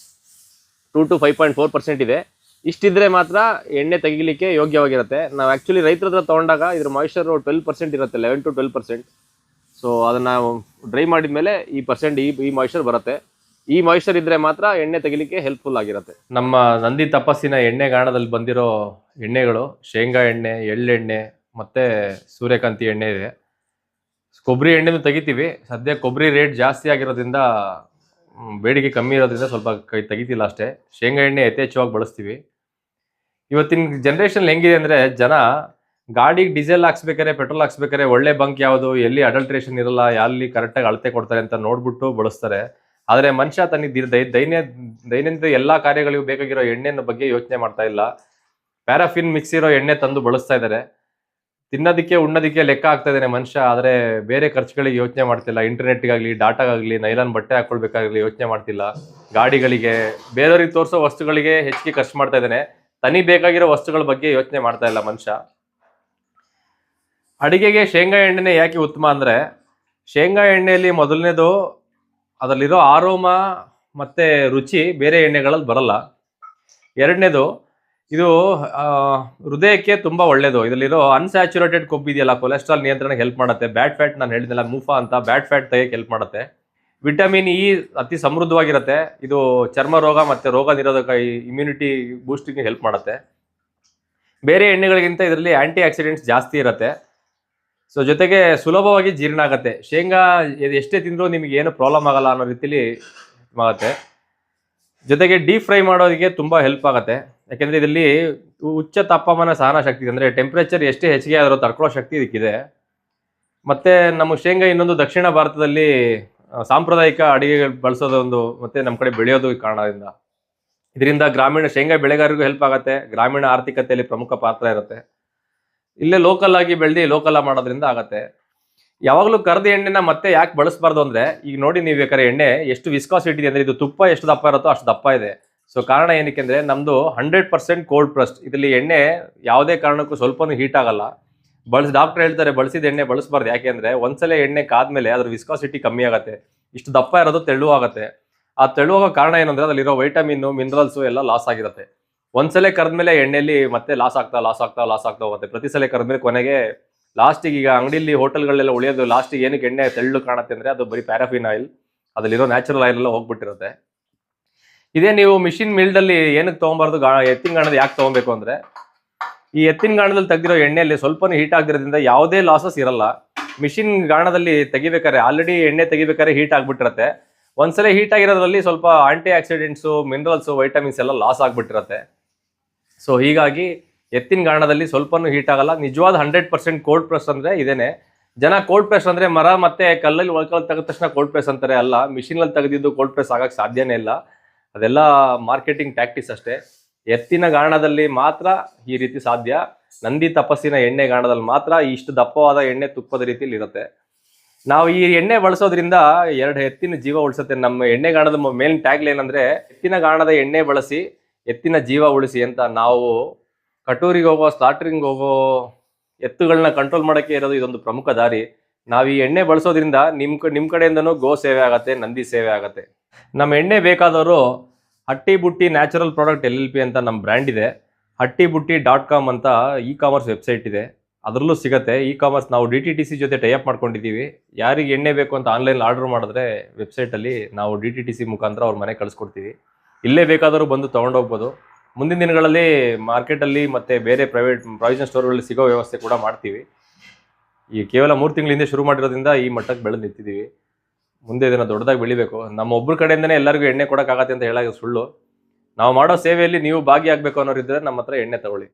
to to five point four percent ಇದೆ. ಇಷ್ಟಿದ್ರೆ ಮಾತ್ರ ಎಣ್ಣೆ ತೆಗಿಲಿಕ್ಕೆ ಯೋಗ್ಯವಾಗಿರುತ್ತೆ. ನಾವು ಆ್ಯಕ್ಚುಲಿ ರೈತರ ಹತ್ರ ತೊಗೊಂಡಾಗ ಇದ್ರ ಮಾಯಿಶ್ಚರ್ ಟ್ವೆಲ್ ಪರ್ಸೆಂಟ್ ಇರುತ್ತೆ eleven to twelve percent so ಅದನ್ನು ಡ್ರೈ ಮಾಡಿದ ಮೇಲೆ ಈ ಪರ್ಸೆಂಟ್ ಈ ಈ ಮಾಯಿಶ್ಚರ್ ಬರುತ್ತೆ. ಈ ಮಾಯಿಶ್ಚರ್ ಇದ್ರೆ ಮಾತ್ರ ಎಣ್ಣೆ ತೆಗಿಲಿಕ್ಕೆ ಹೆಲ್ಪ್ಫುಲ್ ಆಗಿರುತ್ತೆ. ನಮ್ಮ ನಂದಿ ತಪಸ್ಸಿನ ಎಣ್ಣೆ ಗಾಣದಲ್ಲಿ ಬಂದಿರೋ ಎಣ್ಣೆಗಳು, ಶೇಂಗಾ ಎಣ್ಣೆ, ಎಳ್ಳೆಣ್ಣೆ, ಮತ್ತೆ ಸೂರ್ಯಕಾಂತಿ ಎಣ್ಣೆ ಇದೆ. ಕೊಬ್ಬರಿ ಎಣ್ಣೆನೂ ತೆಗಿತೀವಿ. ಸದ್ಯ ಕೊಬ್ಬರಿ ರೇಟ್ ಜಾಸ್ತಿ ಆಗಿರೋದ್ರಿಂದ ಬೇಡಿಕೆ ಕಮ್ಮಿ ಇರೋದ್ರಿಂದ ಸ್ವಲ್ಪ ಕೈ ತೆಗಿತಿಲ್ಲ ಅಷ್ಟೇ. ಶೇಂಗಾ ಎಣ್ಣೆ ಯಥೇಚ್ಛವಾಗಿ ಬಳಸ್ತೀವಿ. ಇವತ್ತಿನ ಜನ್ರೇಷನ್ ಹೆಂಗಿದೆ ಅಂದರೆ ಜನ ಗಾಡಿಗೆ ಡೀಸೆಲ್ ಹಾಕ್ಸ್ಬೇಕಾರೆ ಪೆಟ್ರೋಲ್ ಹಾಕ್ಸ್ಬೇಕಾರೆ ಒಳ್ಳೆ ಬಂಕ್ ಯಾವುದು, ಎಲ್ಲಿ ಅಡಲ್ಟ್ರೇಷನ್ ಇರಲ್ಲ, ಎಲ್ಲಿ ಕರೆಕ್ಟಾಗಿ ಅಳತೆ ಕೊಡ್ತಾರೆ ಅಂತ ನೋಡ್ಬಿಟ್ಟು ಬಳಸ್ತಾರೆ. ಆದರೆ ಮನುಷ್ಯ ತನ್ನ ದಿ- ದೈನ್ಯ, ದೈನಂದಿನ ಎಲ್ಲ ಕಾರ್ಯಗಳಿಗೂ ಬೇಕಾಗಿರೋ ಎಣ್ಣೆನ ಬಗ್ಗೆ ಯೋಚನೆ ಮಾಡ್ತಾ ಇಲ್ಲ. ಪ್ಯಾರಾಫಿನ್ ಮಿಕ್ಸ್ ಇರೋ ಎಣ್ಣೆ ತಂದು ಬಳಸ್ತಾ ಇದ್ದಾರೆ. ತಿನ್ನೋದಕ್ಕೆ, ಉಣ್ಣೋದಕ್ಕೆ ಲೆಕ್ಕ ಆಗ್ತಾ ಇದ್ದಾನೆ ಮನುಷ್ಯ, ಆದರೆ ಬೇರೆ ಖರ್ಚುಗಳಿಗೆ ಯೋಚನೆ ಮಾಡ್ತಿಲ್ಲ. ಇಂಟರ್ನೆಟ್ಗಾಗಲಿ, ಡಾಟಾಗಾಗಲಿ, ನೈಲಾನ್ ಬಟ್ಟೆ ಹಾಕೊಳ್ಬೇಕಾಗಲಿ ಯೋಚನೆ ಮಾಡ್ತಿಲ್ಲ. ಗಾಡಿಗಳಿಗೆ, ಬೇರೆಯವ್ರಿಗೆ ತೋರಿಸೋ ವಸ್ತುಗಳಿಗೆ ಹೆಚ್ಚಿಗೆ ಖರ್ಚು ಮಾಡ್ತಾ ಇದ್ದಾನೆ. ತನಿ ಬೇಕಾಗಿರೋ ವಸ್ತುಗಳ ಬಗ್ಗೆ ಯೋಚನೆ ಮಾಡ್ತಾ ಇಲ್ಲ ಮನುಷ್ಯ. ಅಡಿಗೆಗೆ ಶೇಂಗಾ ಎಣ್ಣೆನೇ ಯಾಕೆ ಉತ್ತಮ ಅಂದರೆ, ಶೇಂಗಾ ಎಣ್ಣೆಯಲ್ಲಿ ಮೊದಲನೇದು ಅದರಲ್ಲಿರೋ ಆರೋಮ ಮತ್ತು ರುಚಿ ಬೇರೆ ಎಣ್ಣೆಗಳಲ್ಲಿ ಬರಲ್ಲ. ಎರಡನೇದು ಇದು ಹೃದಯಕ್ಕೆ ತುಂಬ ಒಳ್ಳೇದು. ಇದರಲ್ಲಿರೋ ಅನ್ಸ್ಯಾಚುರೇಟೆಡ್ ಕೊಬ್ಬು ಇದೆಯಲ್ಲ ಕೊಲೆಸ್ಟ್ರಾಲ್ ನಿಯಂತ್ರಣಕ್ಕೆ ಹೆಲ್ಪ್ ಮಾಡುತ್ತೆ. ಬ್ಯಾಡ್ ಫ್ಯಾಟ್ ನಾನು ಹೇಳಿದ್ನಲ್ಲ, ಮೂಫಾ ಅಂತ ಬ್ಯಾಡ್ ಫ್ಯಾಟ್ ತೆಗೆಯಕ್ಕೆ ಹೆಲ್ಪ್ ಮಾಡುತ್ತೆ. ವಿಟಮಿನ್ ಇ ಅತಿ ಸಮೃದ್ಧವಾಗಿರುತ್ತೆ. ಇದು ಚರ್ಮ ರೋಗ ಮತ್ತು ರೋಗ ನಿರೋಧಕ ಇಮ್ಯುನಿಟಿ ಬೂಸ್ಟಿಂಗ್ ಹೆಲ್ಪ್ ಮಾಡುತ್ತೆ. ಬೇರೆ ಎಣ್ಣೆಗಳಿಗಿಂತ ಇದರಲ್ಲಿ ಆಂಟಿ ಆಕ್ಸಿಡೆಂಟ್ಸ್ ಜಾಸ್ತಿ ಇರುತ್ತೆ. ಸೊ ಜೊತೆಗೆ ಸುಲಭವಾಗಿ ಜೀರ್ಣ ಆಗುತ್ತೆ. ಶೇಂಗಾ ಎಷ್ಟೇ ತಿಂದರೂ ನಿಮಗೆ ಏನು ಪ್ರಾಬ್ಲಮ್ ಆಗಲ್ಲ ಅನ್ನೋ ರೀತಿಲಿ ಆಗುತ್ತೆ. ಜೊತೆಗೆ ಡೀಪ್ ಫ್ರೈ ಮಾಡೋದಕ್ಕೆ ತುಂಬ ಹೆಲ್ಪ್ ಆಗುತ್ತೆ. ಯಾಕೆಂದರೆ ಇದರಲ್ಲಿ ಉಚ್ಚ ತಾಪಮಾನ ಸಹನ ಶಕ್ತಿ, ಅಂದ್ರೆ ಟೆಂಪ್ರೇಚರ್ ಎಷ್ಟೇ ಹೆಚ್ಚಿಗೆ ಆದರೂ ತಡ್ಕೊಳ್ಳೋ ಶಕ್ತಿ ಇದಕ್ಕಿದೆ. ಮತ್ತು ನಮ್ಮ ಶೇಂಗಾ ಇನ್ನೊಂದು ದಕ್ಷಿಣ ಭಾರತದಲ್ಲಿ ಸಾಂಪ್ರದಾಯಿಕ ಅಡಿಗೆಗಳು ಬಳಸೋದು ಒಂದು, ಮತ್ತೆ ನಮ್ಮ ಕಡೆ ಬೆಳೆಯೋದು ಈ ಕಾರಣದಿಂದ. ಇದರಿಂದ ಗ್ರಾಮೀಣ ಶೇಂಗಾ ಬೆಳೆಗಾರರಿಗೂ ಹೆಲ್ಪ್ ಆಗುತ್ತೆ, ಗ್ರಾಮೀಣ ಆರ್ಥಿಕತೆಯಲ್ಲಿ ಪ್ರಮುಖ ಪಾತ್ರ ಇರುತ್ತೆ. ಇಲ್ಲೇ ಲೋಕಲ್ ಆಗಿ ಬೆಳೆದು ಲೋಕಲ್ ಮಾಡೋದ್ರಿಂದ ಆಗತ್ತೆ. ಯಾವಾಗಲೂ ಕರ್ದ ಎಣ್ಣೆನ ಮತ್ತೆ ಯಾಕೆ ಬಳಸಬಾರ್ದು ಅಂದ್ರೆ, ಈಗ ನೋಡಿ ನೀವು ಬೇಕಾದ್ರೆ ಎಣ್ಣೆ ಎಷ್ಟು ವಿಸ್ಕಾಸಿಟಿ ಇದೆ ಅಂದ್ರೆ ಇದು ತುಪ್ಪ ಎಷ್ಟು ದಪ್ಪ ಇರುತ್ತೋ ಅಷ್ಟು ದಪ್ಪ ಇದೆ. ಸೊ ಕಾರಣ ಏನಕ್ಕೆ ಅಂದರೆ ನಮ್ಮದು ಹಂಡ್ರೆಡ್ ಪರ್ಸೆಂಟ್ ಕೋಲ್ಡ್ ಪ್ರೆಸ್ಟ್ ಇದರಲ್ಲಿ ಎಣ್ಣೆ ಯಾವುದೇ ಕಾರಣಕ್ಕೂ ಸ್ವಲ್ಪನೂ ಹೀಟ್ ಆಗಲ್ಲ. ಬಳಸಿ ಡಾಕ್ಟರ್ ಹೇಳ್ತಾರೆ ಬಳಸಿದ ಎಣ್ಣೆ ಬಳಸಬಾರ್ದು. ಯಾಕೆಂದ್ರೆ ಒಂದ್ಸಲ ಎಣ್ಣೆ ಕಾದ್ಮೇಲೆ ಅದ್ರ ವಿಸ್ಕಾಸಿಟಿ ಕಮ್ಮಿ ಆಗುತ್ತೆ. ಇಷ್ಟು ದಪ್ಪ ಇರೋದು ತೆಳು ಆಗುತ್ತೆ. ಆ ತೆಳುವಾಗೋ ಕಾರಣ ಏನಂದರೆ ಅದರಲ್ಲಿರೋ ವೈಟಮಿನ್ನು ಮಿನರಲ್ಸು ಎಲ್ಲ ಲಾಸ್ ಆಗಿರುತ್ತೆ. ಒಂದ್ಸಲ ಕರೆದ್ಮೇಲೆ ಎಣ್ಣೆಯಲ್ಲಿ ಮತ್ತೆ ಲಾಸ್ ಆಗ್ತಾ ಲಾಸ್ ಆಗ್ತಾ ಲಾಸ್ ಆಗ್ತಾ ಹೋಗುತ್ತೆ. ಪ್ರತಿ ಸಲ ಕರೆದ್ಮೇಲೆ ಕೊನೆಗೆ ಲಾಸ್ಟಿಗೆ ಈಗ ಅಂಗಡಿಲಿ ಹೋಟೆಲ್ಗಳೆಲ್ಲ ಉಳಿಯೋದು ಲಾಸ್ಟಿಗೆ ಏನಕ್ಕೆ ಎಣ್ಣೆ ತೆಳ್ಳು ಕಾಣುತ್ತೆ ಅಂದರೆ ಅದು ಬರೀ ಪ್ಯಾರಾಫಿನ್ ಆಯಿಲ್ ಅದರಲ್ಲಿರೋ ನ್ಯಾಚುರಲ್ ಆಯಿಲ್ ಎಲ್ಲ ಹೋಗ್ಬಿಟ್ಟಿರುತ್ತೆ. ಇದೇ ನೀವು ಮಿಷಿನ್ ಮಿಲ್ಡಲ್ಲಿ ಏನಕ್ಕೆ ತೊಗೊಬಾರ್ದು? ಎತ್ತಿನ ಗಾಣದ ಯಾಕೆ ತೊಗೊಬೇಕು ಅಂದರೆ, ಈ ಎತ್ತಿನ ಗಾಣದಲ್ಲಿ ತೆಗೆದಿರೋ ಎಣ್ಣೆಯಲ್ಲಿ ಸ್ವಲ್ಪನೂ ಹೀಟ್ ಆಗಿರೋದ್ರಿಂದ ಯಾವುದೇ ಲಾಸಸ್ ಇರಲ್ಲ. ಮಿಷಿನ್ ಗಾಣದಲ್ಲಿ ತೆಗಿಬೇಕಾದ್ರೆ ಆಲ್ರೆಡಿ ಎಣ್ಣೆ ತೆಗಿಬೇಕಾದ್ರೆ ಹೀಟ್ ಆಗಿಬಿಟ್ಟಿರುತ್ತೆ. ಒಂದ್ಸಲ ಹೀಟ್ ಆಗಿರೋದ್ರಲ್ಲಿ ಸ್ವಲ್ಪ ಆಂಟಿ ಆಕ್ಸಿಡೆಂಟ್ಸು ಮಿನರಲ್ಸು ವೈಟಮಿನ್ಸ್ ಎಲ್ಲ ಲಾಸ್ ಆಗಿಬಿಟ್ಟಿರುತ್ತೆ. ಸೊ ಹೀಗಾಗಿ ಎತ್ತಿನ ಗಾಣದಲ್ಲಿ ಸ್ವಲ್ಪನೂ ಹೀಟ್ ಆಗಲ್ಲ. ನಿಜವಾದ ಹಂಡ್ರೆಡ್ ಪರ್ಸೆಂಟ್ ಕೋಲ್ಡ್ ಪ್ರೆಸ್ ಅಂದರೆ ಇದೇನೆ. ಜನ ಕೋಲ್ಡ್ ಪ್ರೆಸ್ ಅಂದರೆ ಮರ ಮತ್ತು ಕಲ್ಲಲ್ಲಿ ಒಳ್ಕಲ್ಲಿ ತೆಗೆದ ತಕ್ಷಣ ಕೋಲ್ಡ್ ಪ್ರೆಸ್ ಅಂತಾರೆ. ಅಲ್ಲ ಮಿಷಿನಲ್ಲಿ ತೆಗೆದಿದ್ದು ಕೋಲ್ಡ್ ಪ್ರೆಸ್ ಆಗೋಕ್ಕೆ ಸಾಧ್ಯನೇ ಇಲ್ಲ. ಅದೆಲ್ಲ ಮಾರ್ಕೆಟಿಂಗ್ ಟ್ಯಾಕ್ಟಿಸ್ ಅಷ್ಟೇ. ಎತ್ತಿನ ಗಾಣದಲ್ಲಿ ಮಾತ್ರ ಈ ರೀತಿ ಸಾಧ್ಯ. ನಂದಿ ತಪಸ್ಸಿನ ಎಣ್ಣೆ ಗಾಣದಲ್ಲಿ ಮಾತ್ರ ಇಷ್ಟು ದಪ್ಪವಾದ ಎಣ್ಣೆ ತುಪ್ಪದ ರೀತಿಯಲ್ಲಿ ಇರುತ್ತೆ. ನಾವು ಈ ಎಣ್ಣೆ ಬಳಸೋದ್ರಿಂದ ಎರಡು ಎತ್ತಿನ ಜೀವ ಉಳಿಸುತ್ತೆ. ನಮ್ಮ ಎಣ್ಣೆ ಗಾಣದ ಮೇಲಿನ ಟ್ಯಾಗ್ಲ್ ಏನಂದ್ರೆ, ಎತ್ತಿನ ಗಾಣದ ಎಣ್ಣೆ ಬಳಸಿ, ಎತ್ತಿನ ಜೀವ ಉಳಿಸಿ ಅಂತ ನಾವು ಕಟೂರಿಗೆ ಹೋಗೋ, ಸ್ಲಾಟ್ರಿಂಗ್ ಹೋಗೋ ಎತ್ತುಗಳನ್ನ ಕಂಟ್ರೋಲ್ ಮಾಡೋಕ್ಕೆ ಇರೋದು ಇದೊಂದು ಪ್ರಮುಖ ದಾರಿ. ನಾವು ಈ ಎಣ್ಣೆ ಬಳಸೋದ್ರಿಂದ ನಿಮ್ಮ ನಿಮ್ಮ ಕಡೆಯಿಂದನೂ ಗೋ ಸೇವೆ ಆಗತ್ತೆ, ನಂದಿ ಸೇವೆ ಆಗುತ್ತೆ. ನಮ್ಮ ಎಣ್ಣೆ ಬೇಕಾದವರು Hatti Butti natural product L L P ಅಂತ ನಮ್ಮ ಬ್ರ್ಯಾಂಡ್ ಇದೆ. ಹಟ್ಟಿ ಬುಟ್ಟಿ ಡಾಟ್ ಕಾಮ್ ಅಂತ ಇ ಕಾಮರ್ಸ್ ವೆಬ್ಸೈಟ್ ಇದೆ. ಅದರಲ್ಲೂ ಸಿಗುತ್ತೆ. ಇ ಕಾಮರ್ಸ್ ನಾವು ಡಿ ಟಿ ಟಿ ಸಿ ಜೊತೆ ಟೈಅಪ್ ಮಾಡ್ಕೊಂಡಿದ್ದೀವಿ. ಯಾರಿಗೆ ಎಣ್ಣೆ ಬೇಕು ಅಂತ ಆನ್ಲೈನ್ ಆರ್ಡರ್ ಮಾಡಿದ್ರೆ ವೆಬ್ಸೈಟಲ್ಲಿ ನಾವು ಡಿ ಟಿ ಟಿ ಸಿ ಮುಖಾಂತರ ಅವ್ರ ಮನೆ ಕಳಿಸ್ಕೊಡ್ತೀವಿ. ಇಲ್ಲೇ ಬೇಕಾದರೂ ಬಂದು ತೊಗೊಂಡೋಗ್ಬೋದು ಮುಂದಿನ ದಿನಗಳಲ್ಲಿ ಮಾರ್ಕೆಟಲ್ಲಿ ಮತ್ತು ಬೇರೆ ಪ್ರೈವೇಟ್, ಪ್ರಾವಿಷನ್ ಸ್ಟೋರ್ಗಳಲ್ಲಿ ಸಿಗೋ ವ್ಯವಸ್ಥೆ ಕೂಡ ಮಾಡ್ತೀವಿ. ಈ ಕೇವಲ ಮೂರು ತಿಂಗಳ ಹಿಂದೆ ಶುರು ಮಾಡಿರೋದ್ರಿಂದ ಈ ಮಟ್ಟಕ್ಕೆ ಬೆಳೆದು ನಿಂತಿದ್ದೀವಿ. ಮುಂದೆ ಇದನ್ನು ದೊಡ್ಡದಾಗಿ ಬೆಳಿಬೇಕು. ನಮ್ಮ ಒಬ್ಬರ ಕಡೆಯಿಂದನೇ ಎಲ್ಲರಿಗೂ ಎಣ್ಣೆ ಕೊಡೋಕ್ಕಾಗತ್ತೆ ಅಂತ ಹೇಳೋದು ಸುಳ್ಳು. ನಾವು ಮಾಡೋ ಸೇವೆಯಲ್ಲಿ ನೀವು ಭಾಗಿಯಾಗಬೇಕು ಅನ್ನೋರಿದ್ದರೆ ನಮ್ಮ ಹತ್ರ ಎಣ್ಣೆ ತಗೊಳ್ಳಿ.